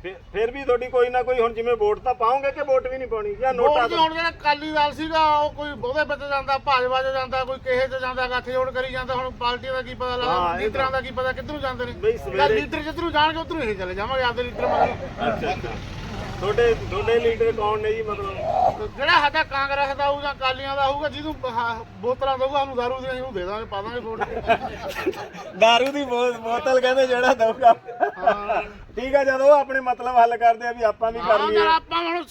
ਫਿਰ- ਵੀ ਤੁਹਾਡੀ ਕੋਈ ਨਾ ਕੋਈ ਹੁਣ ਜਿਵੇਂ ਵੋਟ ਤਾਂ ਪਾਉਂਗੇ ਕਿ ਵੋਟ ਵੀ ਨਹੀਂ ਪਾਉਣੀ? ਜਾਂ
ਵੋਟ
ਨੋਟਾ
ਤੇ ਹੁਣ ਜਿਹੜਾ ਕਾਲੀ ਦਲ ਸੀਗਾ ਉਹ ਕੋਈ ਉਹਦੇ ਵਿੱਚ ਜਾਂਦਾ ਭਾਜਪਾ 'ਚ ਜਾਂਦਾ ਕੋਈ ਕਿਸੇ 'ਚ ਜਾਂਦਾ ਗੱਠ ਜੋੜ ਕਰੀ ਜਾਂਦਾ ਹੁਣ ਪਾਰਟੀ ਦਾ ਕੀ ਪਤਾ
ਹਾਂ,
ਲੱਗਾ
ਇਹ
ਲੀਡਰਾਂ ਦਾ ਕੀ ਪਤਾ ਕਿੱਧਰੋਂ ਜਾਂਦੇ ਨੇ।
ਬਈ ਸਵੇਰੇ-
ਲੀਡਰ ਜਿੱਧਰੋਂ ਜਾਣਗੇ ਉਧਰੋਂ ਹੀ ਚਲੇ ਜਾਵਾਂਗੇ ਆਪਦੇ ਲੀਡਰ ਮਗਰ।
ਅੱਛਾ ਅੱਛਾ। ਤੁਹਾਡੇ ਤੁਹਾਡੇ ਲੀਡਰ ਕੌਣ ਨੇ ਜੀ ਮਤਲਬ?
ਜਿਹੜਾ ਸਾਡਾ ਕਾਂਗਰਸ ਦਾ ਹੋਊ ਜਾਂ ਕਾਲੀਆਂ ਦਾ ਹੋਊਗਾ ਜਿਹਨੂੰ ਬੋਤਲਾਂ ਦਊਗਾ ਉਹਨੂੰ ਦਾਰੂ ਦੀਆਂ ਉਹਨੂੰ ਦੇ ਦਾਂਗੇ ਪਾ ਦਾਂਗੇ ਵੋਟ।
ਦਾਰੂ ਦੀ ਬੋਤਲ ਕਹਿੰਦੇ ਜਿਹੜਾ ਦਊਗਾ। ਠੀਕ ਆ ਜਦੋਂ ਆਪਣੇ ਮਤਲਬ ਹੱਲ ਕਰਦੇ ਆ ਵੀ ਆਪਾਂ ਵੀ ਕਰ
ਹਾਂ
ਲਈਏ
ਆਪਾਂ ਹੁਣ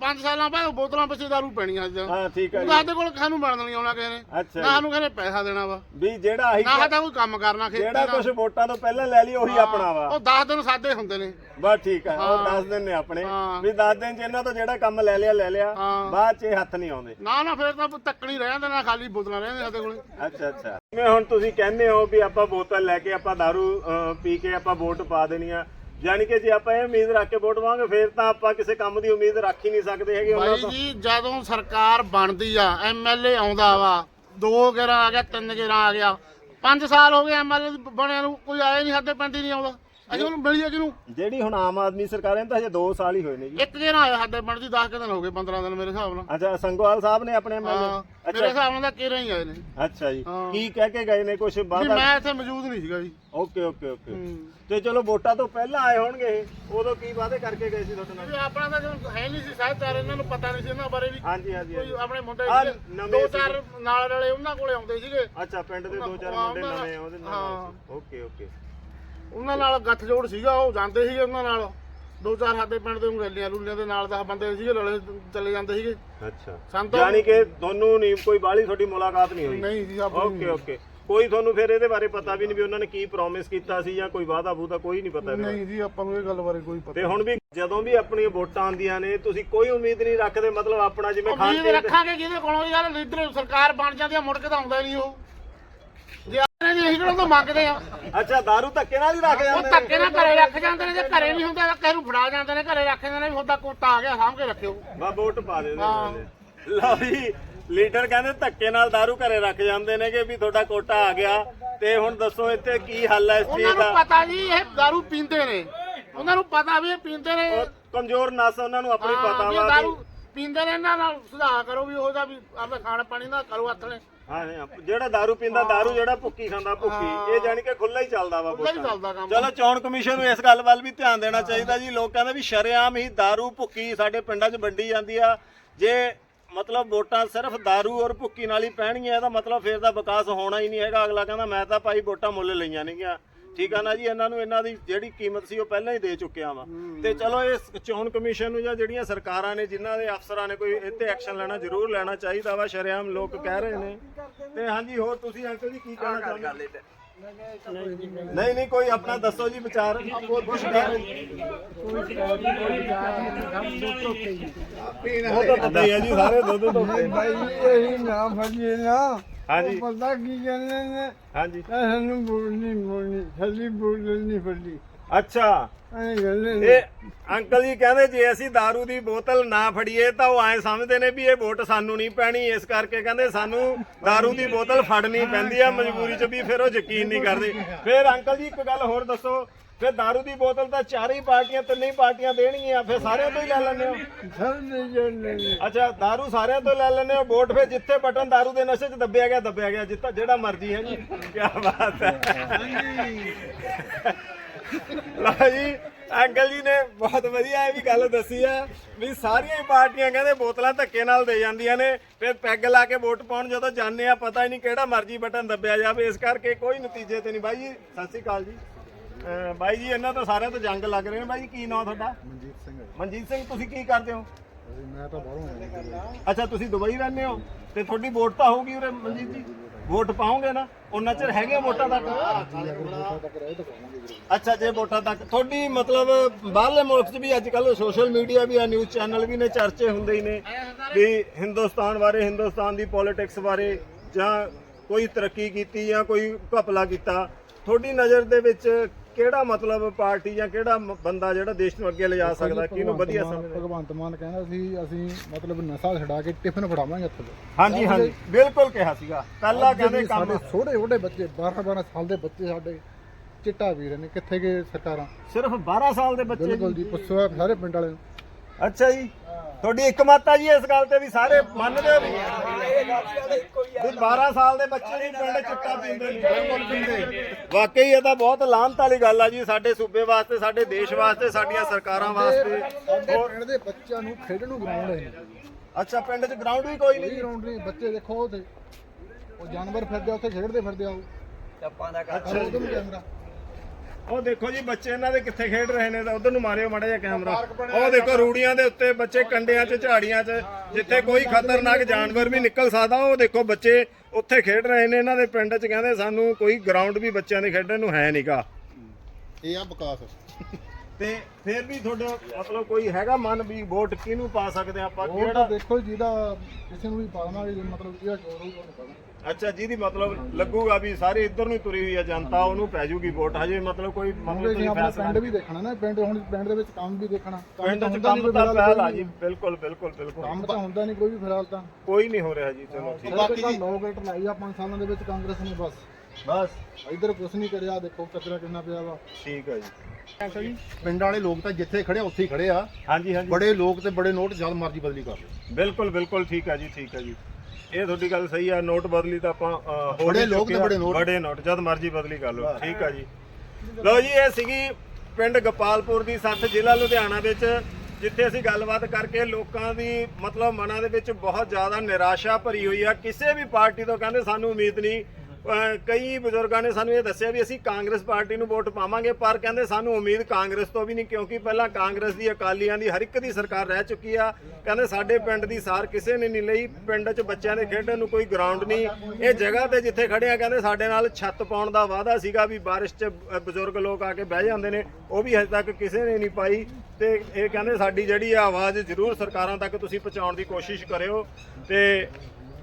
5 ਸਾਲਾਂ ਬਾਅਦ ਬੋਤਲਾਂ ਪਿੱਛੇ ਦਾਰੂ ਪੈਣੀਆਂ ਅੱਜ।
ਹਾਂ ਠੀਕ ਆ ਜੀ।
ਸਾਡੇ ਕੋਲ ਸਾਨੂੰ ਮਿਲਣ ਨਹੀਂ ਆਉਣਾ ਕਿਸੇ ਨੇ।
ਅੱਛਾ
ਨਾ। ਸਾਨੂੰ ਨੇ ਪੈਸਾ ਦੇਣਾ ਵਾ।
ਵੀ ਜਿਹੜਾ ਆਹੀ
ਨਾ ਸਾਡਾ ਕੋਈ ਕੰਮ ਕਰਨਾ ਖੇਤੀ
ਜਿਹੜਾ ਕੁਝ ਵੋਟਾਂ ਤੋਂ ਪਹਿਲਾਂ ਲੈ ਲਈ ਉਹੀ ਆਪਣਾ ਵਾ।
ਉਹ 10 ਦਿਨ ਸਾਡੇ ਹੁੰਦੇ ਨੇ।
ਬਸ ਠੀਕ ਆ ਉਹ
ਹਾਂ।
10 ਦਿਨ ਨੇ ਆਪਣੇ। ਵੀ 10 ਦਿਨ ਚ ਇਹਨਾਂ ਤੋਂ ਜਿਹੜਾ ਕੰਮ ਲੈ ਲਿਆ ਲੈ ਲਿਆ। ਬਾਅਦ ਚ ਇਹ ਹੱਥ ਨਹੀਂ ਆਉਂਦੇ।
ਨਾ ਨਾ ਫਿਰ ਤਾਂ ਤੱਕਣੀ ਰਹਿ ਜਾਂਦੇ ਨਾ ਖਾਲੀ ਬੋਤਲਾਂ ਰਹਿੰਦੇ ਸਾਡੇ ਕੋਲੇ।
ਅੱਛਾ ਅੱਛਾ। ਜਿਵੇਂ ਹੁਣ ਤੁਸੀਂ ਕਹਿੰਦੇ ਹੋ ਵੀ ਆਪਾਂ ਬੋਤਲ ਲੈ ਕੇ ਆਪਾਂ दारू ਪੀ ਕੇ ਆਪਾਂ ਵੋਟ ਪਾ ਦੇਣੀ ਆ। ਯਾਨੀ ਕਿ ਜੇ ਆਪਾਂ ਇਹ ਉਮੀਦ ਰੱਖ ਕੇ ਵੋਟ ਪਾਵਾਂਗੇ ਫਿਰ ਤਾਂ ਆਪਾਂ ਕਿਸੇ ਕੰਮ ਦੀ ਉਮੀਦ ਰੱਖ ਹੀ ਨਹੀਂ ਸਕਦੇ ਹੈਗੇ। ਉਹਨਾਂ
ਬਾਈ
ਤੋਂ
ਜੀ ਜਦੋਂ ਸਰਕਾਰ ਬਣਦੀ ਆ ਐਮਐਲਏ ਆਉਂਦਾ ਵਾ ਦੋ ਗੇਰਾ ਆ ਗਿਆ ਤਿੰਨ ਗੇਰਾ ਆ ਗਿਆ। 5 ਸਾਲ ਹੋ ਗਏ ਐਮਐਲਏ ਬਣਿਆ ਨੂੰ ਕੋਈ ਆਇਆ ਨਹੀਂ ਸਾਡੇ ਪਿੰਡ ਹੀ ਨਹੀਂ ਆਉਂਦਾ। ਅਸੀਂ ਉਹਨੂੰ
ਜਿਹੜੀ ਹੁਣ ਆਮ ਆਦਮੀ ਸਰਕਾਰ ਹੈ ਤਾਂ ਹਜੇ 2 ਸਾਲ ਹੀ ਹੋਏ ਨੇ ਜੀ।
ਇੱਕ ਗੇਰਾ ਆਇਆ ਸਾਡੇ ਪਿੰਡ ਦੀ 10 ਕੁ ਦਿਨ ਹੋ ਗਏ 15 ਦਿਨ ਮੇਰੇ ਹਿਸਾਬ ਨਾਲ।
ਅੱਛਾ ਸੰਗੋਵਾਲ ਸਾਹਿਬ ਨੇ ਆਪਣੇ
ਹਾਂ
ਐਮਐਲਏ
ਮੇਰੇ
ਅੱਛਾ
ਹਿਸਾਬ ਨਾਲ ਤਾਂ ਹੀ ਆਏ ਨੇ।
ਅੱਛਾ ਜੀ।
ਹਾਂ।
ਕੀ ਕਹਿ ਕੇ ਗਏ ਨੇ ਕੁਝ
ਵੀ ਮੈਂ ਇੱਥੇ ਮੌਜੂਦ ਨਹੀਂ ਸੀਗਾ ਜੀ।
Okay okay okay.
ਹੂੰ।
ਤੇ ਚਲੋ ਵੋਟਾਂ ਤੋਂ ਪਹਿਲਾਂ ਆਏ ਹੋਣਗੇ ਇਹ। ਉਦੋਂ ਕੀ ਵਾਅਦੇ ਕਰਕੇ ਗਏ ਸੀ ਤੁਹਾਡੇ ਨਾਲ?
ਵੀ ਆਪਣਾ ਤਾਂ ਜਦੋਂ ਹੈ ਨਹੀਂ ਸੀ ਸਾਹਿਬਦਾਰ ਇਹਨਾਂ ਨੂੰ ਪਤਾ ਨਹੀਂ ਸੀ ਇਹਨਾਂ ਬਾਰੇ ਵੀ।
ਹਾਂਜੀ ਹਾਂਜੀ
ਕੋਈ
ਹਾਂਜੀ।
ਆਪਣੇ ਮੁੰਡੇ
ਆਹ
ਸੀਗੇ,
ਨਵੇਂ
ਦੋ ਚਾਰ ਨਾਲ ਵਾਲੇ ਉਹਨਾਂ ਕੋਲੇ ਆਉਂਦੇ ਸੀਗੇ।
ਅੱਛਾ ਪਿੰਡ ਦੇ ਦੋ ਚਾਰ ਮੁੰਡੇ ਨਵੇਂ ਆ ਉਹਦੇ ਨਾਲ
ਹਾਂ।
Okay okay.
ਉਹਨਾਂ ਨਾਲ ਗੱਠ ਜੋੜ ਸੀਗਾ ਉਹ ਜਾਂਦੇ ਸੀਗੇ ਉਹਨਾਂ ਨਾਲ। ਦੋ ਚਾਰ ਸਾਡੇ ਪਿੰਡ ਦੇ ਰੈਲੀਆਂ ਰੂਲੀਆਂ ਦੇ ਨਾਲ 10 ਬੰਦੇ ਸੀਗੇ ਲੜੇ ਚਲੇ ਜਾਂਦੇ ਸੀਗੇ।
ਅੱਛਾ। ਯਾਨੀ ਕਿ ਤੁਹਾਨੂੰ ਨਹੀਂ ਕੋਈ ਬਾਹਲੀ ਤੁਹਾਡੀ ਮੁਲਾਕਾਤ ਨਹੀਂ ਹੋਈ?
ਨਹੀਂ ਜੀ
ਓਕੇ ਓਕੇ। ਕੋਈ ਤੁਹਾਨੂੰ ਫਿਰ ਇਹਦੇ ਬਾਰੇ ਪਤਾ ਵੀ ਨਹੀਂ ਵੀ ਉਹਨਾਂ ਨੇ ਕੀ ਪ੍ਰੋਮਿਸ ਕੀਤਾ ਸੀ ਜਾਂ ਕੋਈ ਵਾਅਦਾ ਬੂਦਾ ਕੋਈ ਨਹੀਂ ਪਤਾ
ਨਹੀਂ ਜੀ ਆਪਾਂ ਨੂੰ ਇਹ ਗੱਲ ਬਾਰੇ ਕੋਈ ਪਤਾ
ਤੇ ਹੁਣ ਵੀ ਜਦੋਂ ਵੀ ਆਪਣੀਆਂ ਵੋਟਾਂ ਆਉਂਦੀਆਂ ਨੇ ਤੁਸੀਂ ਕੋਈ ਉਮੀਦ ਨਹੀਂ ਰੱਖਦੇ ਮਤਲਬ ਆਪਣਾ ਜਿਵੇਂ ਖਾਣ
ਉਮੀਦ ਰੱਖਾਂਗੇ ਜਿਹਦੇ ਕੋਲੋਂ? ਯਾਰ ਲੀਡਰ ਸਰਕਾਰ ਬਣ ਜਾਂਦੀ ਆ ਮੁੜ ਕੇ ਤਾਂ ਆਉਂਦਾ ਨਹੀਂ ਉਹ। ਅਸੀਂ
ਅਸੀਂ ਨਾਲ ਜਾਂਦੇ
ਨੇ। ਜੇ ਘਰੇ ਨਹੀਂ ਹੁੰਦਾ ਤਾਂ ਕਿਸੇ ਫੜਾ ਜਾਂਦੇ ਨੇ ਘਰੇ ਰੱਖ ਜਾਂਦੇ ਨੇ ਵੀ ਹੁੰਦਾ ਕੁੱਤਾ ਆ ਗਿਆ ਸਾਂਭ ਕੇ ਰੱਖਿਓ।
ਬਾ ਵੋਟ ਪਾ ਦੇ ਲੀਡਰ ਕਹਿੰਦੇ ਧੱਕੇ ਨਾਲ ਦਾਰੂ ਘਰੇ ਰੱਖ ਜਾਂਦੇ ਨੇ ਕਿ ਵੀ ਤੁਹਾਡਾ ਕੋਟਾ ਆ ਗਿਆ। ਤੇ ਹੁਣ ਦੱਸੋ ਇੱਥੇ ਕੀ ਹੱਲ ਹੈ ਇਸ
ਉਹਨਾਂ
ਚੀਜ਼
ਨੂੰ
ਦਾ?
ਪਤਾ ਜੀ ਇਹ ਦਾਰੂ ਪੀਂਦੇ ਨੇ। ਉਹਨਾਂ ਨੂੰ ਪਤਾ ਵੀ ਇਹ ਪੀਂਦੇ ਨੇ।
ਕਮਜ਼ੋਰ ਨਸ ਉਹਨਾਂ ਨੂੰ ਆਪਣੀ ਪਤਾ
ਵਾ
ਦਾਰੂ
ਪੀਂਦੇ ਨੇ ਇਹਨਾਂ ਨਾਲ ਸੁਧਾਰ ਕਰੋ ਵੀ ਉਹਦਾ ਵੀ ਆਪਦਾ ਖਾਣ ਪਾਣੀ ਦਾ ਕਰੋ ਹੱਥ ਨੇ
ਹਾਂ ਹਾਂ, ਜਿਹੜਾ दारू ਪੀਂਦਾ दारू ਜਿਹੜਾ ਭੁੱਕੀ ਖਾਂਦਾ ਭੁੱਕੀ ਇਹ ਜਾਣੀ ਕਿ ਖੁੱਲਾ ਹੀ ਚੱਲਦਾ ਵਾ
ਖੁੱਲ੍ਹਾ ਹੀ
ਵੋਟਾਂ।
ਚੱਲਦਾ ਕੰਮ।
ਚਲੋ ਚੋਣ ਕਮਿਸ਼ਨ ਨੂੰ ਇਸ ਗੱਲ ਵੱਲ ਵੀ ਧਿਆਨ ਦੇਣਾ ਚਾਹੀਦਾ ਜੀ ਲੋਕ ਕਹਿੰਦੇ ਵੀ ਸ਼ਰੇਆਮ ਹੀ दारू ਭੁੱਕੀ ਸਾਡੇ ਪਿੰਡਾਂ 'ਚ ਵੰਡੀ ਜਾਂਦੀ ਆ ਜੇ ਮਤਲਬ ਵੋਟਾਂ ਸਿਰਫ दारू ਔਰ ਭੁੱਕੀ ਨਾਲ ਹੀ ਪੈਣਗੀਆਂ ਇਹਦਾ ਮਤਲਬ ਫੇਰ ਦਾ ਵਿਕਾਸ ਹੋਣਾ ਹੀ ਨਹੀਂ ਹੈਗਾ ਅਗਲਾ ਕਹਿੰਦਾ ਮੈਂ ਤਾਂ ਭਾਈ ਵੋਟਾਂ ਮੁੱਲ ਲਈਆਂ ਨੇਗੀਆਂ ਠੀਕ ਆ ਨਾ ਜੀ ਇਹਨਾਂ ਨੂੰ ਇਹਨਾਂ ਦੀ ਜਿਹੜੀ ਕੀਮਤ ਸੀ ਉਹ ਪਹਿਲਾਂ ਹੀ ਦੇ ਚੁੱਕਿਆ ਵਾ। ਤੇ ਚਲੋ ਇਸ ਚੋਣ ਕਮਿਸ਼ਨ ਨੂੰ ਜਾਂ ਜਿਹੜੀਆਂ ਸਰਕਾਰਾਂ ਨੇ ਜਿਨ੍ਹਾਂ ਦੇ ਅਫਸਰਾਂ ਨੇ ਕੋਈ ਇੱਥੇ ਐਕਸ਼ਨ ਲੈਣਾ ਜ਼ਰੂਰ ਲੈਣਾ ਚਾਹੀਦਾ ਵਾ ਸ਼ਰੇਆਮ ਲੋਕ ਕਹਿ ਰਹੇ ਨੇ। ਤੇ ਹਾਂਜੀ ਹੋਰ ਤੁਸੀਂ ਅੰਕਲ ਜੀ ਕੀ ਕਹਿਣਾ ਚਾਹੁੰਦੇ? ਨਹੀਂ ਨਹੀਂ ਕੋਈ ਆਪਣਾ ਦੱਸੋ ਜੀ ਵਿਚਾਰ। ਕੁਛ ਕਹਿ ਉਹ ਤਾਂ ਪਤਾ ਹੀ ਹੈ ਜੀ ਸਾਰੇ ਦੁੱਧ ਤੋਂ
ਭਾਈ ਇਹ ਨਾ ਫੜੀਏ ਨਾ
ਹਾਂਜੀ
ਪਤਾ ਕੀ ਕਹਿੰਦੇ ਨੇ
ਹਾਂਜੀ
ਇਹ ਸਾਨੂੰ ਬੋਲਣੀ ਬੋਲਣੀ ਸਾਡੀ ਬੋਲਣੀ ਨਹੀਂ ਫੜੀ
ਅੱਛਾ
ਐਂ ਕਹਿੰਦੇ ਨੇ
ਇਹ ਅੰਕਲ ਜੀ ਕਹਿੰਦੇ ਜੇ ਅਸੀਂ दारू ਦੀ ਬੋਤਲ ਨਾ ਫੜੀਏ ਤਾਂ ਉਹ ਐ ਸਮਝਦੇ ਨੇ ਵੀ ਇਹ ਵੋਟ ਸਾਨੂੰ ਨਹੀਂ ਪੈਣੀ ਇਸ ਕਰਕੇ ਕਹਿੰਦੇ ਸਾਨੂੰ दारू ਦੀ ਬੋਤਲ ਫੜਨੀ ਪੈਂਦੀ ਆ ਮਜਬੂਰੀ 'ਚ ਵੀ ਫਿਰ ਉਹ ਯਕੀਨ ਨਹੀਂ ਕਰਦੇ ਫਿਰ ਅੰਕਲ ਜੀ ਇੱਕ ਗੱਲ ਹੋਰ ਦੱਸੋ ਫਿਰ दारू ਦੀ ਬੋਤਲ ਤਾਂ ਚਾਰੇ ਹੀ ਪਾਰਟੀਆਂ ਤਿੰਨੇ ਹੀ ਪਾਰਟੀਆਂ ਦੇਣਗੀਆਂ ਫਿਰ ਸਾਰਿਆਂ ਤੋਂ ਹੀ ਲੈ ਲੈਂਦੇ ਹੋ
ਸਭ ਦੇ ਜਾਂਦੇ ਨੇ
ਅੱਛਾ दारू ਸਾਰਿਆਂ ਤੋਂ ਲੈ ਲੈਂਦੇ ਹੋ ਵੋਟ ਫਿਰ ਜਿੱਥੇ ਬਟਨ दारू ਦੇ ਨਸ਼ੇ 'ਚ ਦੱਬਿਆ ਗਿਆ ਦੱਬਿਆ ਗਿਆ ਜਿੱਤਾ ਜਿਹੜਾ ਮਰਜ਼ੀ ਹੈ ਜੀ ਕੀ ਬਾਤ ਹੈ ਲਓ ਜੀ ਅੰਕਲ ਜੀ ਨੇ ਬਹੁਤ ਵਧੀਆ ਇਹ ਵੀ ਗੱਲ ਦੱਸੀ ਆ ਵੀ ਸਾਰੀਆਂ ਹੀ ਪਾਰਟੀਆਂ ਕਹਿੰਦੇ ਬੋਤਲਾਂ ਧੱਕੇ ਨਾਲ ਦੇ ਜਾਂਦੀਆਂ ਨੇ ਫਿਰ ਪੈਗ ਲਾ ਕੇ ਵੋਟ ਪਾਉਣ ਜਦੋਂ ਜਾਂਦੇ ਆ ਪਤਾ ਹੀ ਨਹੀਂ ਕਿਹੜਾ ਮਰਜ਼ੀ ਬਟਨ ਦੱਬਿਆ ਜਾਵੇ ਇਸ ਕਰਕੇ ਕੋਈ ਨਤੀਜੇ ਤੇ ਨਹੀਂ ਬਾਈ ਜੀ ਸਤਿ ਸ਼੍ਰੀ ਅਕਾਲ ਜੀ ਅਹ ਬਾਈ ਜੀ ਇਹਨਾਂ ਤੋਂ ਸਾਰਿਆਂ ਤੋਂ ਜੰਗ ਲੱਗ ਰਹੇ ਨੇ। ਬਾਈ ਜੀ ਕੀ ਨਾਮ ਤੁਹਾਡਾ?
ਮਨਜੀਤ ਸਿੰਘ ਹੈ।
ਮਨਜੀਤ ਸਿੰਘ ਤੁਸੀਂ ਕੀ ਕਰਦੇ ਹੋ।
ਮੈਂ ਤਾਂ ਬਾਹਰੋਂ ਆਇਆ ਜੀ।
ਅੱਛਾ ਤੁਸੀਂ ਦੁਬਈ ਰਹਿੰਦੇ ਹੋ? ਤੇ ਤੁਹਾਡੀ ਵੋਟ ਤਾਂ ਹੋਊਗੀ ਉਰੇ ਮਨਜੀਤ ਜੀ? ਵੋਟ ਪਾਉਂਗੇ ਨਾ? ਉਹਨਾਂ ਚਿਰ ਹੈਗੇ ਵੋਟਾਂ ਤੱਕ?
ਤੱਕ ਰਹੇ ਤਾਂ ਪਾਵਾਂਗੇ ਜੀ
ਅੱਛਾ ਜੇ ਵੋਟਾਂ ਤੱਕ। ਤੁਹਾਡੀ ਮਤਲਬ ਬਾਹਰਲੇ ਮੁਲਕ 'ਚ ਵੀ ਅੱਜ ਕੱਲ ਸੋਸ਼ਲ ਮੀਡੀਆ ਵੀ ਆ ਨਿਊਜ਼ ਚੈਨਲ ਵੀ ਨੇ ਚਰਚੇ ਹੁੰਦੇ ਹੀ ਨੇ ਵੀ ਹਿੰਦੁਸਤਾਨ ਬਾਰੇ ਹਿੰਦੁਸਤਾਨ ਦੀ ਪੋਲਿਟਿਕਸ ਬਾਰੇ ਜਾਂ ਕੋਈ ਤਰੱਕੀ ਕੀਤੀ ਜਾਂ ਕੋਈ ਘਪਲਾ ਕੀਤਾ। ਤੁਹਾਡੀ ਨਜ਼ਰ ਦੇ ਵਿੱਚ ਕਿਹੜਾ ਮਤਲਬ ਪਾਰਟੀ ਜਾਂ ਕਿਹੜਾ ਮ- ਬੰਦਾ ਜਿਹੜਾ ਦੇਸ਼ ਨੂੰ ਅੱਗੇ ਲਿਜਾ ਸਕਦਾ? ਕਿਹਨੂੰ ਵਧੀਆ
ਭਗਵੰਤ ਮਾਨ-
ਸਮਝਦਾ?
ਭਗਵੰਤ ਮਾਨ ਕਹਿੰਦਾ ਸੀ ਅਸੀਂ ਮਤਲਬ ਨਸ਼ਾ ਛਡਾ ਕੇ ਟਿਫਨ ਫੜਾਵਾਂਗੇ ਇੱਥੇ
ਹਾਂਜੀ ਹਾਂਜੀ। ਬਿਲਕੁਲ ਕਿਹਾ ਸੀਗਾ। ਪਹਿਲਾਂ ਕਹਿੰਦੇ ਕੰਮ
ਸਾਡੇ ਛੋਟੇ ਛੋਟੇ ਬੱਚੇ 12 12 ਸਾਲ ਦੇ ਬੱਚੇ ਸਾਡੇ ਚਿੱਟਾ ਪੀ ਰਹੇ ਨੇ। ਕਿੱਥੇ ਗਏ ਸਰਕਾਰਾਂ?
ਸਿਰਫ 12 ਸਾਲ ਦੇ ਬੱਚੇ
ਬਿਲਕੁਲ ਜੀ ਪੁੱਛੋ ਸਾਰੇ ਪਿੰਡ ਵਾਲਿਆਂ ਨੂੰ।
ਅੱਛਾ ਜੀ। ਤੁਹਾਡੀ ਇੱਕ ਮਤ ਆ ਜੀ ਇਸ ਗੱਲ ਤੇ ਵੀ ਸਾਰੇ ਮੰਨਦੇ ਹੋ ਵੀ। ਵੀ 12 ਸਾਲ ਦੇ ਬੱਚੇ ਵੀ ਪਿੰਡ ਚਿੱਟਾ ਪੀਂਦੇ ਨੇ ਬਿਲਕੁਲ ਪੀਂਦੇ। ਵਾਕਈ ਇਹ ਤਾਂ ਬਹੁਤ ਲਾਹਨਤ ਵਾਲੀ ਗੱਲ ਆ ਜੀ ਸਾਡੇ ਸੂਬੇ ਵਾਸਤੇ ਸਾਡੇ ਦੇਸ਼ ਵਾਸਤੇ ਸਾਡੀਆਂ ਸਰਕਾਰਾਂ ਵਾਸਤੇ। ਹੋਰ
ਪਿੰਡ ਦੇ ਬੱਚਿਆਂ ਨੂੰ ਖੇਡਣ ਨੂੰ ਗਰਾਊਂਡ ਹੈ ਨਹੀਂ।
ਅੱਛਾ ਪਿੰਡ 'ਚ ਗਰਾਊਂਡ ਵੀ ਕੋਈ ਨਹੀਂ।
ਗਰਾਊਂਡ ਨਹੀਂ ਬੱਚੇ ਦੇਖੋ ਉਹ ਜਾਨਵਰ ਫਿਰਦੇ ਉੱਥੇ ਖੇਡਦੇ ਫਿਰਦੇ ਆ ਉਹ।
ਅੱਛਾ
ਉਹਦੇ ਨੂੰ ਕੈਮਰਾ।
ਉਹ ਦੇਖੋ ਜੀ ਬੱਚੇ ਇਹਨਾਂ ਦੇ ਕਿੱਥੇ ਖੇਡ ਰਹੇ ਨੇ ਤਾਂ ਉਧਰ ਨੂੰ ਮਾਰਿਓ ਮਾੜਾ ਜਿਹਾ ਕੈਮਰਾ ਉਹ ਦੇਖੋ ਰੂੜੀਆਂ ਦੇ ਉੱਤੇ ਬੱਚੇ ਕੰਡਿਆਂ 'ਚ ਝਾੜੀਆਂ 'ਚ ਜਿੱਥੇ ਕੋਈ ਖਤਰਨਾਕ ਜਾਨਵਰ ਵੀ ਨਿਕਲ ਸਕਦਾ ਉਹ ਦੇਖੋ ਬੱਚੇ ਉੱਥੇ ਖੇਡ ਰਹੇ ਨੇ ਇਹਨਾਂ ਦੇ ਪਿੰਡ 'ਚ ਕਹਿੰਦੇ ਸਾਨੂੰ ਕੋਈ ਗਰਾਊਂਡ ਵੀ ਬੱਚਿਆਂ ਦੇ ਖੇਡਣ ਨੂੰ ਹੈ ਨਹੀਂਗਾ
ਇਹ ਆ ਵਿਕਾਸ।
ਤੇ ਫਿਰ ਵੀ ਤੁਹਾਡਾ ਮਤਲਬ ਕੋਈ ਹੈਗਾ ਮਨ ਵੀ ਵੋਟ ਕਿਹਨੂੰ ਪਾ ਸਕਦੇ ਆਪਾਂ ਕਿਹੜਾ
ਦੇਖੋ ਜਿਹਦਾ ਕਿਸੇ ਨੂੰ ਵੀ ਪਾਉਣਾ ਵੀ ਮਤਲਬ ਕਿਹੜਾ ਚੋਰ ਹੋਊਗਾ ਉਹਨੂੰ
ਅੱਛਾ ਜਿਹਦੀ ਮਤਲਬ ਲੱਗੂਗਾ ਵੀ ਸਾਰੇ ਇੱਧਰ ਨੂੰ ਹੀ ਤੁਰੀ ਹੋਈ ਆ ਜਨਤਾ ਉਹਨੂੰ ਪੈ ਜੂਗੀ ਵੋਟ। ਹਜੇ ਮਤਲਬ ਕੋਈ ਮਤਲਬ ਤੁਸੀਂ
ਆਪਣਾ
ਫੈਸਲਾ
ਪਿੰਡ ਵੀ ਦੇਖਣਾ ਨਾ ਪਿੰਡ ਹੁਣ ਪਿੰਡ ਦੇ ਵਿੱਚ ਕੰਮ ਵੀ ਦੇਖਣਾ।
ਪਿੰਡ 'ਚ ਕੰਮ
ਕੋਈ
ਤਾਂ ਪਹਿਲ ਆ ਜੀ ਬਿਲਕੁਲ ਬਿਲਕੁਲ ਬਿਲਕੁਲ।
ਕੰਮ ਤਾਂ ਹੁੰਦਾ ਨਹੀਂ ਕੋਈ ਵੀ ਫਿਲਹਾਲ ਤਾਂ।
ਕੋਈ ਨਹੀਂ ਹੋ ਰਿਹਾ ਜੀ ਚਲੋ ਠੀਕ।
ਬਾਕੀ ਜੀ ਲੋਕ ਗੇਟ ਲਾਈ ਆ 5 ਸਾਲਾਂ ਦੇ ਵਿੱਚ ਕਾਂਗਰਸ ਨੇ ਬਸ।
ਬਸ।
ਇੱਧਰ ਕੁਝ ਨਹੀਂ ਕਰਿਆ ਦੇਖੋ ਕਚਰਾ ਕਿੰਨਾ ਪਿਆ ਵਾ।
ਠੀਕ ਹੈ ਜੀ।
ਪਿੰਡ ਵਾਲੇ ਲੋਕ ਤਾਂ ਜਿੱਥੇ ਖੜੇ ਆ, ਉੱਥੇ ਹੀ ਖੜੇ ਆ।
ਹਾਂਜੀ ਹਾਂਜੀ।
ਬੜੇ ਲੋਕ ਤੇ ਬੜੇ ਨੋਟ ਜਦ ਮਰਜ਼ੀ ਬਦਲੀ ਕਰ ਲਓ।
ਬਿਲਕੁਲ ਬਿਲਕੁਲ ਠੀਕ ਹੈ ਜੀ ਠੀਕ ਹੈ ਜੀ। ਇਹ ਤੁਹਾਡੀ ਗੱਲ ਸਹੀ ਆ ਨੋਟ ਬਦਲੀ ਤਾਂ ਆਪਾਂ ਅ, ਹੋ
ਬੜੇ
ਨਹੀਂ
ਲੋਕ ਤੇ। ਬੜੇ ਨੋਟ।
ਬੜੇ ਨੋਟ ਜਦ ਮਰਜ਼ੀ ਬਦਲੀ ਕਰ ਲਓ ਠੀਕ ਆ ਜੀ ਲਓ ਜੀ ਇਹ ਸੀਗੀ ਪਿੰਡ ਗੋਪਾਲਪੁਰ ਦੀ ਸੱਤ ਜ਼ਿਲ੍ਹਾ ਲੁਧਿਆਣਾ ਵਿੱਚ ਜਿੱਥੇ ਅਸੀਂ ਗੱਲਬਾਤ ਕਰਕੇ ਲੋਕਾਂ ਦੀ ਮਤਲਬ ਮਨਾਂ ਦੇ ਵਿੱਚ ਬਹੁਤ ਜ਼ਿਆਦਾ ਨਿਰਾਸ਼ਾ ਭਰੀ ਹੋਈ ਆ ਕਿਸੇ ਵੀ ਪਾਰਟੀ ਤੋਂ ਕਹਿੰਦੇ ਸਾਨੂੰ ਉਮੀਦ ਨਹੀਂ ਕਈ ਬਜ਼ੁਰਗਾਂ ਨੇ ਸਾਨੂੰ ਇਹ ਦੱਸਿਆ ਵੀ ਅਸੀਂ ਕਾਂਗਰਸ ਪਾਰਟੀ ਨੂੰ ਵੋਟ ਪਾਵਾਂਗੇ, ਪਰ ਕਹਿੰਦੇ ਸਾਨੂੰ ਉਮੀਦ ਕਾਂਗਰਸ ਤੋਂ ਵੀ ਨਹੀਂ, ਕਿਉਂਕਿ ਪਹਿਲਾਂ ਕਾਂਗਰਸ ਦੀ ਅਕਾਲੀਆਂ ਦੀ ਹਰ ਇੱਕ ਦੀ ਸਰਕਾਰ ਰਹਿ ਚੁੱਕੀ ਆ। ਕਹਿੰਦੇ ਸਾਡੇ ਪਿੰਡ ਦੀ ਸਾਰ ਕਿਸੇ ਨੇ ਨਹੀਂ ਲਈ, ਪਿੰਡ 'ਚ ਬੱਚਿਆਂ ਦੇ ਖੇਡਣ ਨੂੰ ਕੋਈ ਗਰਾਊਂਡ ਨਹੀਂ। ਇਹ ਜਗ੍ਹਾ ਤੇ ਜਿੱਥੇ ਖੜੇ ਆ, ਕਹਿੰਦੇ ਸਾਡੇ ਨਾਲ ਛੱਤ ਪਾਉਣ ਦਾ ਵਾਅਦਾ ਸੀਗਾ ਵੀ ਬਾਰਿਸ਼ 'ਚ ਬਜ਼ੁਰਗ ਲੋਕ ਆ ਕੇ ਬਹਿ ਜਾਂਦੇ ਨੇ, ਉਹ ਵੀ ਹਜੇ ਤੱਕ ਕਿਸੇ ਨੇ ਨਹੀਂ ਪਾਈ। ਤੇ ਇਹ ਕਹਿੰਦੇ ਸਾਡੀ ਜਿਹੜੀ ਆਵਾਜ਼ ਜ਼ਰੂਰ ਸਰਕਾਰਾਂ ਤੱਕ ਤੁਸੀਂ ਪਹੁੰਚਾਉਣ ਦੀ ਕੋਸ਼ਿਸ਼ ਕਰਿਓ। ਤੇ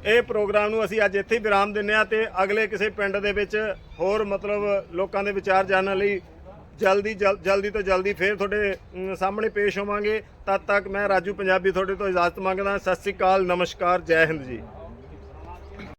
ਇਹ ਪ੍ਰੋਗਰਾਮ ਨੂੰ ਅਸੀਂ ਅੱਜ ਇੱਥੇ ਹੀ ਵਿਰਾਮ ਦਿੰਨੇ ਆ ਤੇ ਅਗਲੇ ਕਿਸੇ ਪਿੰਡ ਦੇ ਵਿੱਚ ਹੋਰ ਮਤਲਬ ਲੋਕਾਂ ਦੇ ਵਿਚਾਰ ਜਾਣਨ ਲਈ ਜਲਦੀ, ਜਲ- ਜਲਦੀ ਤੋਂ ਜਲਦੀ ਫੇਰ ਤੁਹਾਡੇ ਸਾਹਮਣੇ ਪੇਸ਼ ਹੋਵਾਂਗੇ। ਤਦ ਤੱਕ ਮੈਂ ਰਾਜੂ ਪੰਜਾਬੀ ਤੁਹਾਡੇ ਤੋਂ ਇਜਾਜ਼ਤ ਮੰਗਦਾ ਸਤਿ ਸ੍ਰੀ ਅਕਾਲ, ਨਮਸਕਾਰ, ਜੈ ਹਿੰਦ ਜੀ।